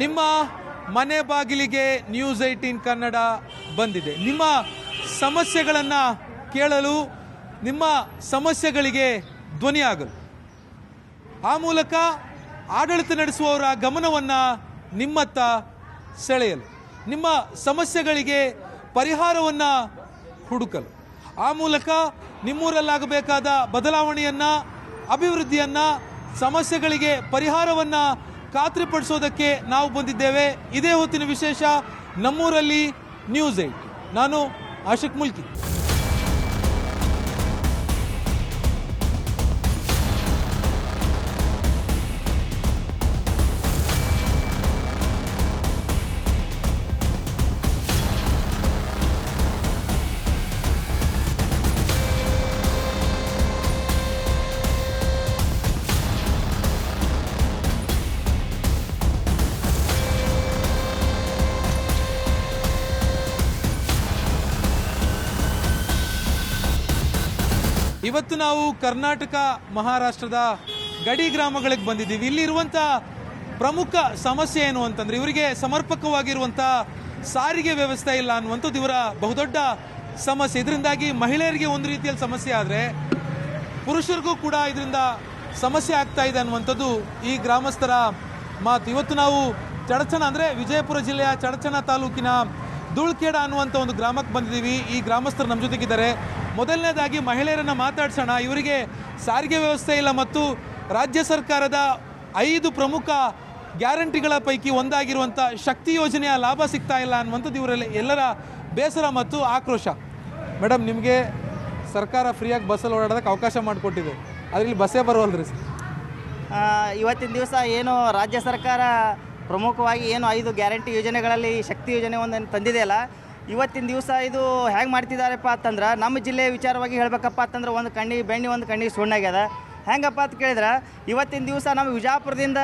ನಿಮ್ಮ ಮನೆ ಬಾಗಿಲಿಗೆ ನ್ಯೂಸ್ ಏಯ್ಟೀನ್ ಕನ್ನಡ ಬಂದಿದೆ. ನಿಮ್ಮ ಸಮಸ್ಯೆಗಳನ್ನು ಕೇಳಲು, ನಿಮ್ಮ ಸಮಸ್ಯೆಗಳಿಗೆ ಧ್ವನಿಯಾಗಲು ಆ ಮೂಲಕ ಆಡಳಿತ ನಡೆಸುವವರ ಗಮನವನ್ನು ನಿಮ್ಮತ್ತ ಸೆಳೆಯಲು, ನಿಮ್ಮ ಸಮಸ್ಯೆಗಳಿಗೆ ಪರಿಹಾರವನ್ನು ಹುಡುಕಲು. ಆ ಮೂಲಕ ನಿಮ್ಮೂರಲ್ಲಾಗಬೇಕಾದ ಬದಲಾವಣೆಯನ್ನು, ಅಭಿವೃದ್ಧಿಯನ್ನು, ಸಮಸ್ಯೆಗಳಿಗೆ ಪರಿಹಾರವನ್ನು ಖಾತ್ರಿಪಡಿಸೋದಕ್ಕೆ ನಾವು ಬಂದಿದ್ದೇವೆ. ಇದೇ ಹೊತ್ತಿನ ವಿಶೇಷ ನಮ್ಮೂರಲ್ಲಿ ನ್ಯೂಸ್ ಏಟ್ ನಾನು ಆಶಿಕ್ ಮುಲ್ಕಿ. ಇವತ್ತು ನಾವು ಕರ್ನಾಟಕ ಮಹಾರಾಷ್ಟ್ರದ ಗಡಿ ಗ್ರಾಮಗಳಿಗೆ ಬಂದಿದ್ದೀವಿ. ಇಲ್ಲಿರುವಂಥ ಪ್ರಮುಖ ಸಮಸ್ಯೆ ಏನು ಅಂತಂದ್ರೆ ಇವರಿಗೆ ಸಮರ್ಪಕವಾಗಿರುವಂಥ ಸಾರಿಗೆ ವ್ಯವಸ್ಥೆ ಇಲ್ಲ ಅನ್ನುವಂಥದ್ದು ಇವರ ಬಹುದೊಡ್ಡ ಸಮಸ್ಯೆ. ಇದರಿಂದಾಗಿ ಮಹಿಳೆಯರಿಗೆ ಒಂದು ರೀತಿಯಲ್ಲಿ ಸಮಸ್ಯೆ ಆದರೆ ಪುರುಷರಿಗೂ ಕೂಡ ಇದರಿಂದ ಸಮಸ್ಯೆ ಆಗ್ತಾ ಇದೆ ಅನ್ನುವಂಥದ್ದು ಈ ಗ್ರಾಮಸ್ಥರ ಮಾತು. ಇವತ್ತು ನಾವು ಚಡಚನ ಅಂದರೆ ವಿಜಯಪುರ ಜಿಲ್ಲೆಯ ಚಡಚನ ತಾಲೂಕಿನ ಧೂಳ್ಕೇಡ ಅನ್ನುವಂಥ ಒಂದು ಗ್ರಾಮಕ್ಕೆ ಬಂದಿದ್ದೀವಿ. ಈ ಗ್ರಾಮಸ್ಥರು ನಮ್ಮ ಜೊತೆಗಿದ್ದಾರೆ. ಮೊದಲನೇದಾಗಿ ಮಹಿಳೆಯರನ್ನು ಮಾತಾಡ್ಸೋಣ. ಇವರಿಗೆ ಸಾರಿಗೆ ವ್ಯವಸ್ಥೆ ಇಲ್ಲ ಮತ್ತು ರಾಜ್ಯ ಸರ್ಕಾರದ ಐದು ಪ್ರಮುಖ ಗ್ಯಾರಂಟಿಗಳ ಪೈಕಿ ಒಂದಾಗಿರುವಂಥ ಶಕ್ತಿ ಯೋಜನೆಯ ಲಾಭ ಸಿಗ್ತಾ ಇಲ್ಲ ಅನ್ನುವಂಥದ್ದು ಇವರಲ್ಲಿ ಎಲ್ಲರ ಬೇಸರ ಮತ್ತು ಆಕ್ರೋಶ. ಮೇಡಮ್, ನಿಮಗೆ ಸರ್ಕಾರ ಫ್ರೀಯಾಗಿ ಬಸ್ಸಲ್ಲಿ ಓಡಾಡೋದಕ್ಕೆ ಅವಕಾಶ ಮಾಡಿಕೊಟ್ಟಿದೆ. ಅದರಲ್ಲಿ ಬಸ್ಸೇ ಬರೋಲ್ರಿ ಸರ್. ಇವತ್ತಿನ ದಿವಸ ಏನು ರಾಜ್ಯ ಸರ್ಕಾರ ಪ್ರಮುಖವಾಗಿ ಏನು ಐದು ಗ್ಯಾರಂಟಿ ಯೋಜನೆಗಳಲ್ಲಿ ಶಕ್ತಿ ಯೋಜನೆ ಒಂದನ್ನು ತಂದಿದೆಯಲ್ಲ ಇವತ್ತಿನ ದಿವಸ ಇದು ಹೇಗೆ ಮಾಡ್ತಿದ್ದಾರೆಪ್ಪ ಅಂತಂದ್ರೆ, ನಮ್ಮ ಜಿಲ್ಲೆ ವಿಚಾರವಾಗಿ ಹೇಳ್ಬೇಕಪ್ಪ ಅಂತಂದ್ರೆ ಒಂದು ಕಣ್ಣಿಗೆ ಬೆಣ್ಣೆ, ಒಂದು ಕಣ್ಣಿಗೆ ಸುಣ್ಣಾಗ್ಯದ. ಹೆಂಗಪ್ಪ ಅಂತ ಕೇಳಿದ್ರೆ, ಇವತ್ತಿನ ದಿವಸ ನಮ್ಮ ವಿಜಾಪುರದಿಂದ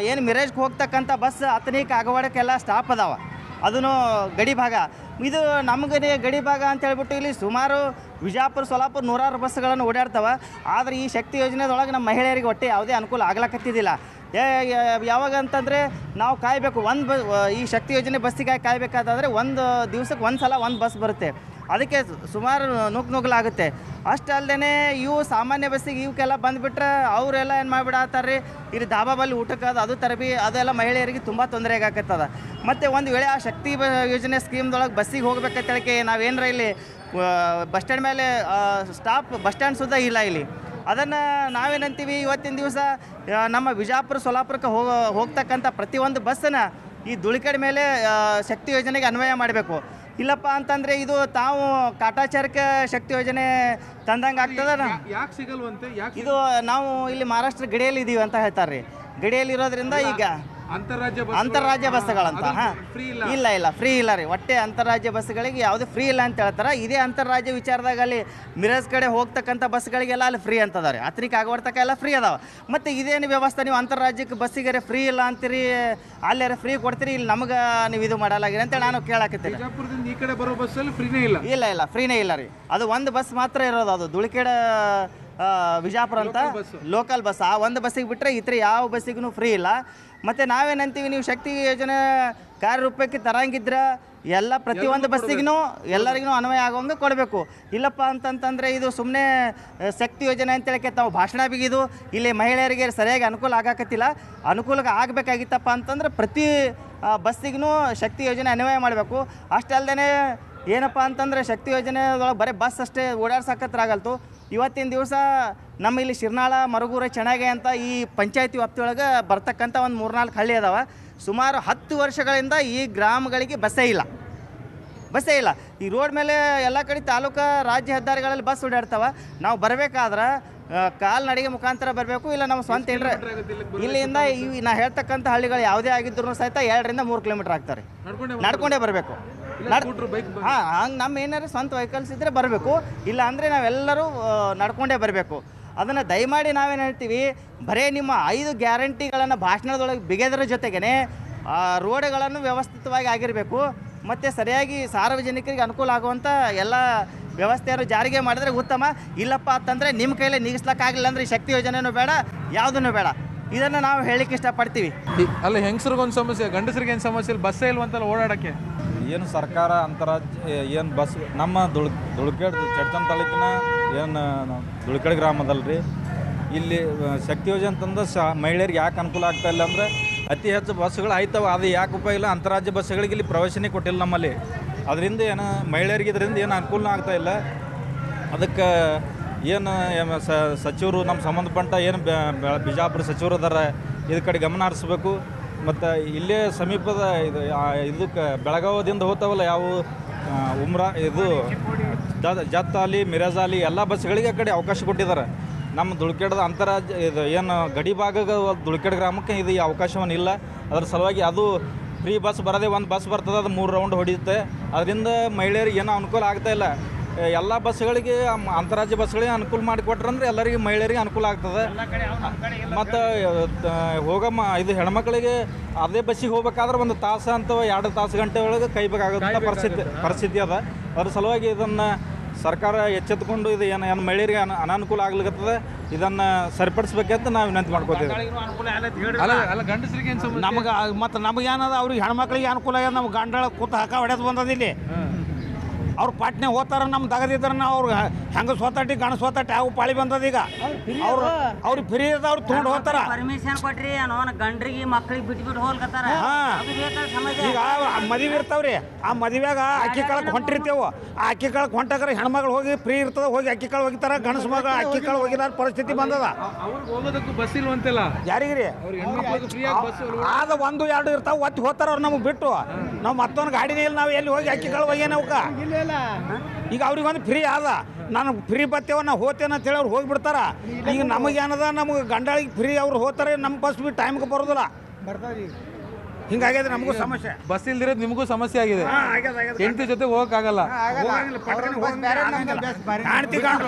ಏನು ಮಿರೇಜ್ಗೆ ಹೋಗ್ತಕ್ಕಂಥ ಬಸ್ ಹತ್ತನೇ ಕಾಗವಾಡಕ್ಕೆಲ್ಲ ಸ್ಟಾಪ್ ಅದಾವ. ಅದನ್ನು ಗಡಿ ಭಾಗ. ಇದು ನಮಗೆ ಗಡಿ ಭಾಗ ಅಂತ ಹೇಳ್ಬಿಟ್ಟು ಇಲ್ಲಿ ಸುಮಾರು ವಿಜಾಪುರ, ಸೊಲಾಪುರ ನೂರಾರು ಬಸ್ಗಳನ್ನು ಓಡಾಡ್ತವೆ. ಆದರೆ ಈ ಶಕ್ತಿ ಯೋಜನೆದೊಳಗೆ ನಮ್ಮ ಮಹಿಳೆಯರಿಗೆ ಒಟ್ಟೆ ಯಾವುದೇ ಅನುಕೂಲ ಯಾ- ಯಾವಾಗ ಅಂತಂದರೆ ನಾವು ಕಾಯಬೇಕು. ಒಂದು ಬ ಈ ಶಕ್ತಿ ಯೋಜನೆ ಬಸ್ಸಿಗೆ ಕಾಯಬೇಕಾದ್ರೆ ಒಂದು ದಿವಸಕ್ಕೆ ಒಂದು ಸಲ ಒಂದು ಬಸ್ ಬರುತ್ತೆ. ಅದಕ್ಕೆ ಸುಮಾರು ನೂಕು ನುಗ್ಗಲಾಗುತ್ತೆ ಅಷ್ಟೇ ಅಲ್ಲದೆ ಇವು ಸಾಮಾನ್ಯ ಬಸ್ಸಿಗೆ ಇವಕ್ಕೆಲ್ಲ ಬಂದುಬಿಟ್ರೆ ಅವರೆಲ್ಲ ಏನು ಮಾಡಿಬಿಡತ್ತಾರ ರೀ ಇಲ್ಲಿ ಧಾಬಾ ಬಲ್ಲಿ ಊಟಕ್ಕೆ ಅದು ತರಬಿ, ಅದೆಲ್ಲ ಮಹಿಳೆಯರಿಗೆ ತುಂಬ ತೊಂದರೆ ಆಗಾಕತ್ತದ. ಮತ್ತು ಒಂದು ವೇಳೆ ಆ ಶಕ್ತಿ ಯೋಜನೆ ಸ್ಕೀಮ್ದೊಳಗೆ ಬಸ್ಸಿಗೆ ಹೋಗ್ಬೇಕಂತೇಳಿಕೆ ನಾವೇನರ ಇಲ್ಲಿ ಬಸ್ ಸ್ಟ್ಯಾಂಡ್ ಮೇಲೆ ಸ್ಟಾಪ್ ಬಸ್ ಸ್ಟ್ಯಾಂಡ್ ಸುದ್ದ ಇಲ್ಲ ಇಲ್ಲಿ. ಅದನ್ನು ನಾವೇನಂತೀವಿ? ಇವತ್ತಿನ ದಿವಸ ನಮ್ಮ ವಿಜಾಪುರ ಸೋಲಾಪುರಕ್ಕೆ ಹೋಗ ಹೋಗ್ತಕ್ಕಂಥ ಪ್ರತಿಯೊಂದು ಬಸ್ಸನ್ನು ಈ ದುಳಿಕಡೆ ಮೇಲೆ ಶಕ್ತಿ ಯೋಜನೆಗೆ ಅನ್ವಯ ಮಾಡಬೇಕು. ಇಲ್ಲಪ್ಪ ಅಂತಂದರೆ ಇದು ತಾವು ಕಾಟಾಚಾರಕ್ಕೆ ಶಕ್ತಿ ಯೋಜನೆ ತಂದಂಗೆ ಆಗ್ತದ ಯಾಕೆ ಸಿಗಲ್ವಂತೆ? ಇದು ನಾವು ಇಲ್ಲಿ ಮಹಾರಾಷ್ಟ್ರ ಗಡಿಯಲ್ಲಿ ಇದ್ದೀವಿ ಅಂತ ಹೇಳ್ತಾರೆ ರೀ ಗಡಿಯಲ್ಲಿ ಇರೋದ್ರಿಂದ ಈಗ ಅಂತಾರಾಜ್ಯ ಬಸ್ಗಳಂತ ಹಾಂ. ಫ್ರೀ ಇಲ್ಲ. ಇಲ್ಲ ಇಲ್ಲ ಫ್ರೀ ಇಲ್ಲ ರೀ. ಒಟ್ಟೆ ಅಂತಾರಾಜ್ಯ ಬಸ್ಗಳಿಗೆ ಯಾವುದೇ ಫ್ರೀ ಇಲ್ಲ ಅಂತ ಹೇಳ್ತಾರೆ. ಇದೇ ಅಂತಾರಾಜ್ಯ ವಿಚಾರದಾಗ ಅಲ್ಲಿ ಮಿರಜ್ ಕಡೆ ಹೋಗ್ತಕ್ಕಂಥ ಬಸ್ಗಳಿಗೆಲ್ಲ ಅಲ್ಲಿ ಫ್ರೀ ಅಂತದ ರೀ ಹತ್ರಿಕೆ ಆಗೋರ್ತಕ್ಕ ಎಲ್ಲ ಫ್ರೀ ಅದಾವ. ಮತ್ತು ಇದೇನು ವ್ಯವಸ್ಥೆ ನೀವು ಅಂತಾರಾಜ್ಯಕ್ಕೆ ಬಸ್ಸಿಗೆ ಫ್ರೀ ಇಲ್ಲ ಅಂತೀರಿ? ಅಲ್ಲೇ ಫ್ರೀ ಕೊಡ್ತೀರಿ? ಇಲ್ಲಿ ನಮಗೆ ನೀವು ಇದು ಮಾಡಲಾಗಿರಿ ಅಂತ ನಾನು ಕೇಳಾಕತ್ತೀನಿ. ಈ ಕಡೆ ಬರೋ ಬಸ್ಸಲ್ಲಿ ಫ್ರೀನೇ ಇಲ್ಲ. ಇಲ್ಲ ಇಲ್ಲ ಫ್ರೀನೇ ಇಲ್ಲ ರೀ. ಅದು ಒಂದು ಬಸ್ ಮಾತ್ರ ಇರೋದು. ಅದು ದುಳಿಕೇಡ ಆ, ವಿಜಾಪುರ ಅಂತ ಲೋಕಲ್ ಬಸ್ ಆ ಒಂದು ಬಸ್ಸಿಗೆ ಬಿಟ್ಟರೆ ಇತರ ಯಾವ ಬಸ್ಸಿಗೂ ಫ್ರೀ ಇಲ್ಲ. ಮತ್ತು ನಾವೇನಂತೀವಿ ನೀವು ಶಕ್ತಿ ಯೋಜನೆ ಕಾರ್ಯರೂಪಕ್ಕೆ ತರಂಗಿದ್ರೆ ಎಲ್ಲ ಪ್ರತಿಯೊಂದು ಬಸ್ಸಿಗೂ ಎಲ್ಲರಿಗೂ ಅನ್ವಯ ಆಗೋಂಗೆ ಕೊಡಬೇಕು. ಇಲ್ಲಪ್ಪ ಅಂತಂತಂದರೆ ಇದು ಸುಮ್ಮನೆ ಶಕ್ತಿ ಯೋಜನೆ ಅಂತೇಳಕ್ಕೆ ತಾವು ಭಾಷಣ ಬಿಗಿದು ಇಲ್ಲಿ ಮಹಿಳೆಯರಿಗೆ ಸರಿಯಾಗಿ ಅನುಕೂಲ ಆಗಾಕತ್ತಿಲ್ಲ. ಅನುಕೂಲ ಆಗಬೇಕಾಗಿತ್ತಪ್ಪ ಅಂತಂದ್ರೆ ಪ್ರತಿ ಬಸ್ಸಿಗೂ ಶಕ್ತಿ ಯೋಜನೆ ಅನ್ವಯ ಮಾಡಬೇಕು. ಅಷ್ಟೇ ಅಲ್ಲದೆ ಏನಪ್ಪ ಅಂತಂದರೆ ಶಕ್ತಿ ಯೋಜನೆ ಒಳಗೆ ಬರೀ ಬಸ್ ಅಷ್ಟೇ ಓಡಾಡ್ಸಕತ್ರ ಆಗಲ್ತು. ಇವತ್ತಿನ ದಿವಸ ನಮ್ಮ ಇಲ್ಲಿ ಶಿರ್ನಾಳ ಮರಗೂರ ಚೆನ್ನಾಗೆ ಅಂತ ಈ ಪಂಚಾಯತಿ ವ್ಯಾಪ್ತಿಯೊಳಗೆ ಬರ್ತಕ್ಕಂಥ ಒಂದು ಮೂರ್ನಾಲ್ಕು ಹಳ್ಳಿ ಅದಾವ. ಸುಮಾರು ಹತ್ತು ವರ್ಷಗಳಿಂದ ಈ ಗ್ರಾಮಗಳಿಗೆ ಬಸ್ಸೇ ಇಲ್ಲ. ಬಸ್ಸೇ ಇಲ್ಲ. ಈ ರೋಡ್ ಮೇಲೆ ಎಲ್ಲ ಕಡೆ ತಾಲೂಕು ರಾಜ್ಯ ಹೆದ್ದಾರಿಗಳಲ್ಲಿ ಬಸ್ ಓಡಾಡ್ತಾವೆ. ನಾವು ಬರಬೇಕಾದ್ರೆ ಕಾಲ್ನಡಿಗೆ ಮುಖಾಂತರ ಬರಬೇಕು ಇಲ್ಲ ನಮ್ಮ ಸ್ವಂತ ಏನ್ರ ಇಲ್ಲಿಂದ ಈ ನಾ ಹೇಳ್ತಕ್ಕಂಥ ಹಳ್ಳಿಗಳು ಯಾವುದೇ ಆಗಿದ್ರು ಸಹಿತ ಎರಡರಿಂದ ಮೂರು ಕಿಲೋಮೀಟ್ರ್ ಆಗ್ತಾರೆ. ನಡ್ಕೊಂಡೆ ಬರಬೇಕು. ಬೈಕ್ ಹಾಂ ಹಂಗೆ ನಮ್ಮ ಏನಾರು ಸ್ವಂತ ವೆಹಿಕಲ್ಸ್ ಇದ್ದರೆ ಬರಬೇಕು. ಇಲ್ಲ ಅಂದರೆ ನಾವೆಲ್ಲರೂ ನಡ್ಕೊಂಡೇ ಬರಬೇಕು. ಅದನ್ನು ದಯಮಾಡಿ ನಾವೇನು ಹೇಳ್ತೀವಿ ಬರೀ ನಿಮ್ಮ ಐದು ಗ್ಯಾರಂಟಿಗಳನ್ನು ಭಾಷಣದೊಳಗೆ ಬಿಗೆದ್ರ ಜೊತೆಗೇ ರೋಡ್ಗಳನ್ನು ವ್ಯವಸ್ಥಿತವಾಗಿ ಆಗಿರಬೇಕು. ಮತ್ತು ಸರಿಯಾಗಿ ಸಾರ್ವಜನಿಕರಿಗೆ ಅನುಕೂಲ ಆಗುವಂಥ ಎಲ್ಲ ವ್ಯವಸ್ಥೆಯನ್ನು ಜಾರಿಗೆ ಮಾಡಿದ್ರೆ ಉತ್ತಮ. ಇಲ್ಲಪ್ಪ ಅಂತಂದರೆ ನಿಮ್ಮ ಕೈಲೇ ನೀಗಿಸ್ಲಿಕ್ಕಾಗಲಿಲ್ಲ ಅಂದರೆ ಈ ಶಕ್ತಿ ಯೋಜನೆನೂ ಬೇಡ ಯಾವುದನ್ನು ಬೇಡ. ಇದನ್ನು ನಾವು ಹೇಳಕ್ಕೆ ಇಷ್ಟಪಡ್ತೀವಿ. ಅಲ್ಲಿ ಹೆಂಗಸ್ರಿಗೊಂದು ಸಮಸ್ಯೆ ಗಂಡಸರಿಗೆ ಏನು ಸಮಸ್ಯೆ ಇಲ್ಲ ಬಸ್ಸೇ ಇಲ್ವಂತಲ್ಲ ಓಡಾಡಕ್ಕೆ? ಏನು ಸರ್ಕಾರ ಅಂತರಾಜ್ಯ ಏನು ಬಸ್ ನಮ್ಮ ದುಳ್ ದುಳ್ಕೇಡ್ ಚಡ್ಚನ್ ತಾಲೂಕಿನ ಏನು ದುಳ್ಕೇಡ್ ಗ್ರಾಮದಲ್ಲ ರೀ ಇಲ್ಲಿ ಶಕ್ತಿ ಯೋಜನೆ ಅಂತಂದು ಸ ಮಹಿಳೆಯರಿಗೆ ಯಾಕೆ ಅನುಕೂಲ ಆಗ್ತಾ ಇಲ್ಲ ಅಂದರೆ ಅತಿ ಹೆಚ್ಚು ಬಸ್ಸುಗಳು ಆಯ್ತವೆ ಅದು ಯಾಕೆ ಉಪಯೋಗ ಇಲ್ಲ ಅಂತಾರಾಜ್ಯ ಬಸ್ಸುಗಳಿಗೆ ಇಲ್ಲಿ ಪ್ರವೇಶನೇ ಕೊಟ್ಟಿಲ್ಲ ನಮ್ಮಲ್ಲಿ. ಅದರಿಂದ ಏನು ಮಹಿಳೆಯರಿಗೆ ಇದರಿಂದ ಏನು ಅನುಕೂಲ ಆಗ್ತಾ ಇಲ್ಲ. ಅದಕ್ಕೆ ಏನು ಸಚಿವರು ನಮ್ಮ ಸಂಬಂಧಪಟ್ಟ ಏನು ಬಿಜಾಪುರ ಸಚಿವರು ಅದಾರ ಇದ್ರ ಕಡೆ ಗಮನ ಹರಿಸ್ಬೇಕು. ಮತ್ತು ಇಲ್ಲೇ ಸಮೀಪದ ಇದು ಇದಕ್ಕೆ ಬೆಳಗಾವದಿಂದ ಹೋಗ್ತಾವಲ್ಲ ಯಾವ ಉಮ್ರಾ, ಇದು ಜತ್ ಅಲಿ, ಮಿರಾಜ್ ಎಲ್ಲ ಬಸ್ಗಳಿಗೆ ಕಡೆ ಅವಕಾಶ ಕೊಟ್ಟಿದ್ದಾರೆ ನಮ್ಮ ದುಳ್ಕೆಡದ ಅಂತರಾಜ್ಯ, ಇದು ಏನು ಗಡಿ ಭಾಗದ ದುಳ್ಕೆಡ್ ಗ್ರಾಮಕ್ಕೆ ಇದು ಅವಕಾಶವನ್ನು ಇಲ್ಲ. ಅದರ ಸಲುವಾಗಿ ಅದು ಫ್ರೀ ಬಸ್ ಬರೋದೇ ಒಂದು ಬಸ್ ಬರ್ತದೆ, ಅದು ಮೂರು ರೌಂಡ್ ಹೊಡೆಯುತ್ತೆ. ಅದರಿಂದ ಮಹಿಳೆಯರಿಗೆ ಏನೋ ಅನುಕೂಲ ಆಗ್ತಾಯಿಲ್ಲ ಎಲ್ಲ ಬಸ್ಗಳಿಗೆ ಅಂತರಾಜ್ಯ ಬಸ್ಗಳಿಗೆ ಅನುಕೂಲ ಮಾಡಿಕೊಟ್ರಂದ್ರೆ ಎಲ್ಲರಿಗೆ ಮಹಿಳೆಯರಿಗೆ ಅನುಕೂಲ ಆಗ್ತದೆ. ಮತ್ತು ಹೋಗಮ್ಮ ಇದು ಹೆಣ್ಮಕ್ಳಿಗೆ ಅದೇ ಬಸ್ಸಿಗೆ ಹೋಗ್ಬೇಕಾದ್ರೆ ಒಂದು ತಾಸು ಅಂತ ಎರಡು ತಾಸು ಗಂಟೆ ಒಳಗೆ ಕೈಬೇಕಾಗುತ್ತೆ. ಪರಿಸ್ಥಿತಿ ಪರಿಸ್ಥಿತಿ ಅದ. ಅದ್ರ ಸಲುವಾಗಿ ಇದನ್ನು ಸರ್ಕಾರ ಎಚ್ಚೆತ್ತುಕೊಂಡು ಇದು ಏನು ಏನು ಮಹಿಳೆಯರಿಗೆ ಅನ ಅನಾನುಕೂಲ ಆಗ್ಲಿಕತ್ತದ ಇದನ್ನು ಸರಿಪಡಿಸ್ಬೇಕಂತ ನಾವು ವಿನಂತಿ ಮಾಡ್ಕೋತೀವಿ. ಅಲ್ಲ ಅಲ್ಲ ಗಂಡಸರಿಗೆ ಏನು ಸಮಸ್ಯೆ ನಮಗೆ ಮತ್ತು ನಮಗೇನದ ಅವ್ರಿಗೆ ಹೆಣ್ಮಕ್ಳಿಗೆ ಅನುಕೂಲ ಆಗ್ಯದ ನಮ್ಮ ಗಂಡಳ ಕೂತ ಹಾಕ ಹೊಡೆದು ಬಂದದ ಇಲ್ಲಿ. ಅವ್ರು ಪಾಟ್ನೆ ಹೋತಾರ ನಮ್ಮ ದಗದಿದ್ರ ನಾವು ಅವ್ರು ಹೆಂಗ ಸ್ವತಟ್ಟಿ ಗಣ ಸ್ವತಟ್ಟಿ ಯಾವ ಪಾಳಿ ಬಂದದ ಈಗ. ಅವ್ರು ಅವ್ರಿಗೆ ಫ್ರೀ ಅದ ಅವ್ರು ತೊಗೊಂಡು ಹೋಗ್ತಾರ. ಪರ್ಮಿಷನ್ ಕೊಟ್ರಿ ಅವನ ಗಂಡ್ರಿಗೆ ಮಕ್ಳಿಗೆ ಬಿಟ್ಟು ಬಿಟ್ಟು ಹೋಗ್ಲತ್ತಾರ ಈಗ ಮದುವೆ ಇರ್ತಾವ್ರಿ ಆ ಮದುವೆಗ ಅಕ್ಕಿ ಕಾಳಕ್ಕೆ ಹೊಂಟಿರ್ತೇವು. ಆ ಅಕ್ಕಿ ಕಾಳಕ್ಕೆ ಹೊಂಟಾಗ್ರೆ ಹೆಣ್ಮಗಳು ಹೋಗಿ ಫ್ರೀ ಇರ್ತದ ಹೋಗಿ ಅಕ್ಕಿ ಕಾಳು ಹೋಗಿತಾರ ಗಣಸ ಮಗಳು ಅಕ್ಕಿ ಕಾಳು ಹೋಗಿದಾರ ಪರಿಸ್ಥಿತಿ ಬಂದದ. ಬಸ್ ಇಲ್ವಂತಲ್ಲ? ಯಾರಿಗ್ರಿ? ಆದ ಒಂದು ಎರಡು ಇರ್ತಾವ ಒತ್ತಿ ಹೋಗ್ತಾರ ಅವ್ರು ನಮಗೆ ಬಿಟ್ಟು. ನಾವು ಮತ್ತೊಂದು ಗಾಡಿನೇ ಇಲ್ಲ ನಾವು ಎಲ್ಲಿ ಹೋಗಿ ಅಕ್ಕಿ ಕಾಳು ಹೋಗ್ಯಾನ ಅವಕ್ಕ ಈಗ ಅವ್ರಿಗೆ ಒಂದು ಫ್ರೀ ಆದ. ನಾನು ಫ್ರೀ ಬರ್ತೇವ ನಾವು ಹೋತೇನೆ ಅಂತೇಳಿ ಅವ್ರು ಹೋಗಿಬಿಡ್ತಾರ. ಈಗ ನಮಗೆ ಏನದ ನಮಗೆ ಗಂಡಾಳಿಗೆ ಫ್ರೀ ಅವ್ರು ಹೋಗ್ತಾರೆ ನಮ್ಮ ಬಸ್ ಬಿ ಟೈಮ್ಗೆ ಬರೋದಿಲ್ಲ. ಹಿಂಗಾಗ್ಯದ ನಮಗೂ ಸಮಸ್ಯೆ. ಬಸ್ ಇಲ್ದಿರೋದು ನಿಮಗೂ ಸಮಸ್ಯೆ ಆಗಿದೆ. ಆಗ್ಯದ, ಆಗ್ಯದ. ಹೆಂಡತಿ ಜೊತೆ ಹೋಗಕ್ಕಾಗಲ್ಲ ಕಾಣ್ತಿ ಕಾಣ್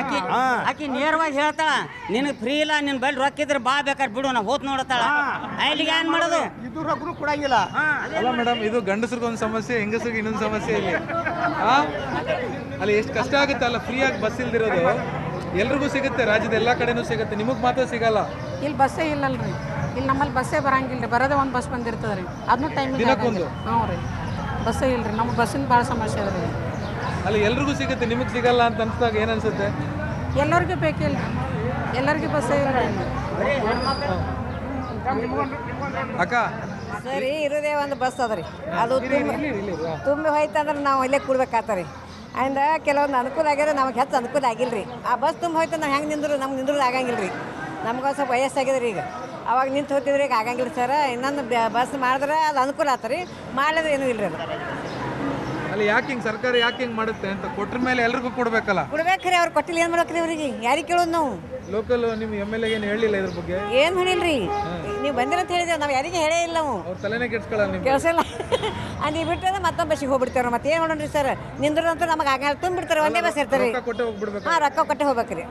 ಆಕಿ ಹಾ. ಆಕಿ ನೇರವಾಗಿ ಹೇಳ್ತಾಳ ನಿನಗೆ ಫ್ರೀ ಇಲ್ಲ ನಿನ್ ಬಳಿ ರೊಕ್ಕ ಇದ್ರೆ ಬಾ ಬೇಕಾದ್ರೆ ಬಿಡು ನಾ ಹೋತ್ ನೋಡತ್ತಾಳ. ಅಲ್ಲಿಗೆ ಏನ್ ಮಾಡೋದು? ಇದು ರೊಕ್ಕನು ಕೊಡಂಗಿಲ್ಲ. ಅಲ್ಲ ಮೇಡಮ್ ಇದು ಗಂಡಸ್ರಿಗೆ ಒಂದು ಸಮಸ್ಯೆ ಹೆಂಗಸ್ರಿಗೆ ಇನ್ನೊಂದು ಸಮಸ್ಯೆ ಇಲ್ಲಿ ಆ? ಅಲ್ಲಿ ಎಷ್ಟು ಕಷ್ಟ ಆಗುತ್ತೆ ಅಲ್ಲ ಫ್ರೀಯಾಗಿ ಬಸ್ ಇಲ್ದಿರೋದು. ಎಲ್ರಿಗೂ ಸಿಗುತ್ತೆ ರಾಜ್ಯದ ಎಲ್ಲ ಕಡೆನೂ ಸಿಗುತ್ತೆ. ನಿಮಗೆ ಮಾತ್ರ ಸಿಗಲ್ಲ. ಇಲ್ಲಿ ಬಸ್ಸೇ ಇಲ್ಲಲ್ರಿ. ಇಲ್ಲಿ ನಮ್ಮಲ್ಲಿ ಬಸ್ಸೇ ಬರಂಗಿಲ್ಲ ರೀ ಬರೋದೇ ಒಂದು ಬಸ್ ಬಂದಿರ್ತದೆ ರೀ. ಅದನ್ನೂ ಟೈಮಿಗೆ? ಹ್ಞೂ ರೀ. ಬಸ್ಸೇ ಇಲ್ಲ ರೀ ನಮ್ಗೆ ಬಸ್ಸಿನ ಭಾಳ ಸಮಸ್ಯೆ ಅದ ರೀ. ಅಲ್ಲಿ ಎಲ್ರಿಗೂ ಸಿಗುತ್ತೆ ನಿಮಗೆ ಸಿಗಲ್ಲ ಅಂತ ಅನ್ಸಿದಾಗ ಏನು ಅನ್ಸುತ್ತೆ? ಎಲ್ಲರಿಗೂ ಬೇಕಿಲ್ಲ ಎಲ್ಲರಿಗೂ ಬಸ್ಸೇ ಇಲ್ಲ ಅಕ್ಕ? ಸರಿ ಇರೋದೇ ಒಂದು ಬಸ್ ಅದ ರೀ. ಅದು ತುಂಬಿ ಹೋಯ್ತಂದ್ರೆ ನಾವು ಇಲ್ಲೇ ಕೂಡ್ಬೇಕಾಗ್ತದೆ ರೀ ಅಂದ ಕೆಲವೊಂದು ಅನುಕೂಲ ಆಗ್ಯದ ನಮಗೆ ಹೆಚ್ಚು ಅನುಕೂಲ ಆಗಿಲ್ಲ ರೀ ಆ ಬಸ್ ತುಂಬ ಹೋಯ್ತು ನಾವು ಹೆಂಗೆ ನಿಂದ್ರು ನಮ್ಗೆ ನಿಂದ್ರೂ ಆಗಂಗಿಲ್ಲ ರೀ ನಮ್ಗೆ ಸ್ವಲ್ಪ ವಯಸ್ಸಾಗಿದೆ ರೀ ಈಗ. ಅವಾಗ ನಿಂತು ಹೋಗ್ತಿದ್ರಿ ಈಗ ಆಗಂಗಿಲ್ಲ ಸರ್. ಇನ್ನೊಂದು ಬಸ್ ಮಾಡಿದ್ರೆ ಅದು ಅನುಕೂಲ ಆತ ರೀ. ಮಾಡಿದ್ರೆ ಏನೂ ಇಲ್ಲ ರೀ ಅಲ್ಲಿ ಯಾಕೆ ಹಿಂಗೆ ಸರ್ಕಾರ ಯಾಕೆ ಹಿಂಗೆ ಮಾಡುತ್ತೆ ಅಂತ ಕೊಟ್ರ ಮೇಲೆ ಎಲ್ರಿಗೂ ಕೊಡ್ಬೇಕಲ್ಲ? ಕೊಡ್ಬೇಕ್ರಿ ಅವ್ರು ಕೊಟ್ಟಿಲ್ಲ ಏನು ಮಾಡ್ಬೇಕ್ರಿ ಅವ್ರಿಗೆ ಯಾರಿಗೆ ಕೇಳೋದು ನಾವು? ಲೋಕಲ್ ನಿಮ್ಮ ಎಂ ಎಲ್ ಏನು ಹೇಳಿಲ್ಲ ಇದ್ರ ಬಗ್ಗೆ? ಏನು ಹೇಳಿಲ್ರಿ? ನೀವು ಬಂದಿರಂತ ಹೇಳಿದ್ರೆ ನಾವು ಯಾರಿಗೆ ಹೇಳೇ ಇಲ್ಲ ನಾವು. ಅವ್ರ ತಲೆನೇ ಕೆಡ್ಸ್ಕೊಳ್ಳ ನಿಮ್ಗೆ? ಕೆಲಸಲ್ಲ ಅಲ್ಲಿ ಬಿಟ್ಟರೆ ಮತ್ತೊಂದು ಬಸ್ಸಿಗೆ ಹೋಗ್ಬಿಡ್ತಾರೆ ಮತ್ತೆ ಏನು ಮಾಡೋಣ್ರಿ ಸರ್? ನಿಂದ್ರಂತೂ ನಮಗೆ ಆಗ ತುಂಬಿಡ್ತಾರೆ ಒಂದೇ ಬಸ್ ಇರ್ತಾರೆ ರೊಕ್ಕ ಕೊಟ್ಟೆ ಹೋಗ್ಬಿಡ್ಬೇಕು ಹಾಂ ರೊಕ್ಕ ಕೊಟ್ಟೆ ಹೋಗ್ಬೇಕ್ರಿ.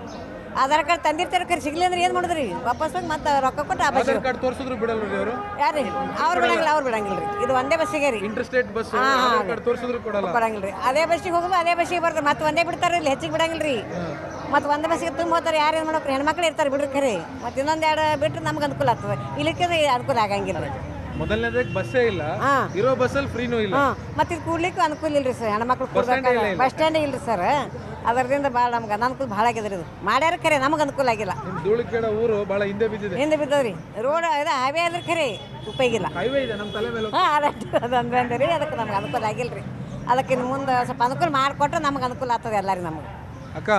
ಆಧಾರ್ ಕಾರ್ಡ್ ತಂದಿರ್ತಾರೆ ಕರೆ ಸಿಗ್ಲಿ ಅಂದ್ರೆ ಏನು ಮಾಡಿದ್ರಿ? ವಾಪಸ್ ಹೋಗಿ ಮತ್ತೆ ರೊಕ್ಕ ಕೊಟ್ಟು ಆ ಬಸ್ ಆಧಾರ್ ಕಾರ್ಡ್ ತೋರಿಸಿದ್ರು ಬಿಡಲ್ರಿ ಅವರು? ಯಾರು ಅವ್ರು ಬಿಡಂಗಿಲ್ಲ ಅವ್ರು ಬಿಡಂಗಿಲ್ಲ ರೀ ಇದು ಒಂದೇ ಬಸ್ಸಿಗೆ ರೀ. ಇಂಟರ್ ಸ್ಟೇಟ್ ಬಸ್ ಹಾ, ಹಾ. ಆಧಾರ್ ಕಾರ್ಡ್ ತೋರಿಸಿದ್ರು ಕೊಡಲ್ಲ. ಬರಂಗಿಲ್ಲ ರೀ ಅದೇ ಬಸ್ಸಿಗೆ ಹೋಗೋದು ಅದೇ ಬಸ್ಸಿಗೆ ಬರ್ತಾರೆ ಮತ್ತೆ ಒಂದೇ ಬಿಡ್ತಾರೆ ಇಲ್ಲಿ ಹೆಚ್ಚಿಗೆ ಬಿಡಂಗಿಲ್ಲ ರೀ ಮತ್ತೆ ಒಂದೇ ಬಸ್ಸಿಗೆ ತುಂಬ ಹೋಗ್ತಾರೆ ಯಾರು ಏನು ಮಾಡೋಕ್ರಿ ಹೆಣ್ಮಕ್ಳು ಇರ್ತಾರೆ ಬಿಡ್ರಿ ಖರೆ ಮತ್ತೆ ಇನ್ನೊಂದು ಎರಡು ಬಿಟ್ಟರೆ ನಮ್ಗೆ ಅನುಕೂಲ ಆಗ್ತದೆ. ಇಲ್ಲಿಕ್ಕೆ ಅನುಕೂಲ ಆಗಂಗಿಲ್ಲ. ರೀ ಮೊದಲನೇದಕ್ಕೆ ಬಸ್ಸೇ ಇಲ್ಲ. ಇರೋ ಬಸ್ಸಲ್ಲಿ ಫ್ರೀನೂ ಇಲ್ಲ. ಮತ್ತೆ ಇದು ಕೂಡ್ಲಿಕ್ಕೂ ಅನುಕೂಲ ಇಲ್ರಿ ಸರ್. ಹೆಣ್ಮಕ್ಳು ಕೂಡ್ಬೇಕಾದ್ರೆ ಬಸ್ ಸ್ಟ್ಯಾಂಡ್ ಇಲ್ರಿ ಸರ್. ಅದರಿಂದ ಭಾಳ ನಮ್ಗೆ ಅನನುಕೂಲ ಭಾಳ ಆಗ್ಯದ ರೀ ಇದು. ಮಾಡ್ಯಾರ ಖರೆ ನಮಗೆ ಅನುಕೂಲ ಆಗಿಲ್ಲ. ಧೂಳಿಕೇಡ ಊರು ಬಹಳ ಹಿಂದೆ ಬಿದ್ದಿದೆ. ಹಿಂದೆ ಬಿದ್ದವ್ರಿ ರೋಡ್ ಇದು ಹೈವೇ ಆದ್ರೆ ಖರೆ ಉಪಯೋಗಿಲ್ಲ ಹೈವೇ ಇದೆ ನಮ್ಮ ತಲೆ ಮೇಲೆ ಹಾಂ ಅದೊಂದು ಅಂದೆ ರೀ ಅದಕ್ಕೆ ನಮ್ಗೆ ಅನುಕೂಲ ಆಗಿಲ್ಲ ರೀ ಅದಕ್ಕೆ ಮುಂದೆ ಸ್ವಲ್ಪ ಅನುಕೂಲ ಮಾಡಿಕೊಟ್ರೆ ನಮ್ಗೆ ಅನುಕೂಲ ಆಗ್ತದೆ ಎಲ್ಲರಿಗೆ ನಮಗೆ. ಅಕ್ಕ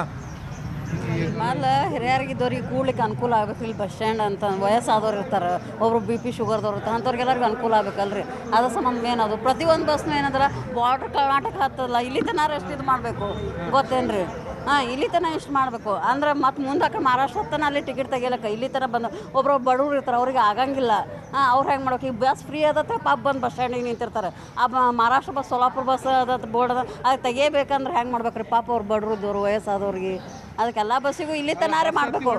ಮೊದಲು ಹಿರಿಯರಿಗಿದ್ದವ್ರಿಗೆ ಕೂಡ್ಲಿಕ್ಕೆ ಅನುಕೂಲ ಆಗಬೇಕು. ಇಲ್ಲಿ ಬಸ್ ಸ್ಟ್ಯಾಂಡ್ ಅಂತ ವಯಸ್ಸಾದವ್ರು ಇರ್ತಾರೆ. ಒಬ್ರು ಬಿ ಪಿ ಶುಗರ್ದವ್ರು ಇರ್ತಾರೆ. ಅಂಥವ್ರಿಗೆಲ್ಲರಿಗೂ ಅನುಕೂಲ ಆಗಬೇಕಲ್ರಿ. ಅದ್ರ ಸಂಬಂಧ ಮೇನ್ ಅದು. ಪ್ರತಿಯೊಂದು ಬಸ್ನು ಏನಂದ್ರೆ ಬಾರ್ಡ್ರ್ ಕರ್ನಾಟಕ ಹತ್ತಲ್ಲ, ಇಲ್ಲಿ ತನಕ ಎಷ್ಟು ಇದು ಮಾಡಬೇಕು? ಗೊತ್ತೇನ್ರಿ? ಹಾಂ, ಇಲ್ಲಿ ತನಕ ಎಷ್ಟು ಮಾಡಬೇಕು? ಅಂದ್ರೆ ಮತ್ತೆ ಮುಂದಕ್ಕೆ ಮಹಾರಾಷ್ಟ್ರ ತನ ಅಲ್ಲಿ ಟಿಕೆಟ್ ತೆಗಿಯಲಕ್ಕ ಇಲ್ಲಿ ತನಕ ಬಂದು ಒಬ್ಬರು ಬಡವ್ರು ಇರ್ತಾರೆ, ಅವ್ರಿಗೆ ಆಗಂಗಿಲ್ಲ. ಹಾಂ, ಅವ್ರು ಹೆಂಗೆ ಮಾಡ್ಬೇಕು? ಈಗ ಬಸ್ ಫ್ರೀ ಅದ ಪಾಪ ಬಂದು ಬಸ್ ಸ್ಟ್ಯಾಂಡಿಗೆ ನಿಂತಿರ್ತಾರೆ. ಆ ಮಹಾರಾಷ್ಟ್ರ ಬಸ್ ಸೋಲಾಪುರ ಬಸ್ ಅದ ಬೋರ್ಡ್ ಅದ ಅದು ತೆಗಿಯಬೇಕಂದ್ರೆ ಹೆಂಗೆ ಮಾಡ್ಬೇಕು ರೀ ಪಾಪ ಅವ್ರು ಬಡವ್ರು ಇದ್ದವ್ರು ವಯಸ್ಸಾದವ್ರಿಗೆ. ಅದಕ್ಕೆಲ್ಲ ಬಸ್ಸಿಗೂ ಇಲ್ಲಿ ತನಾರೇ ಮಾಡಬೇಕು.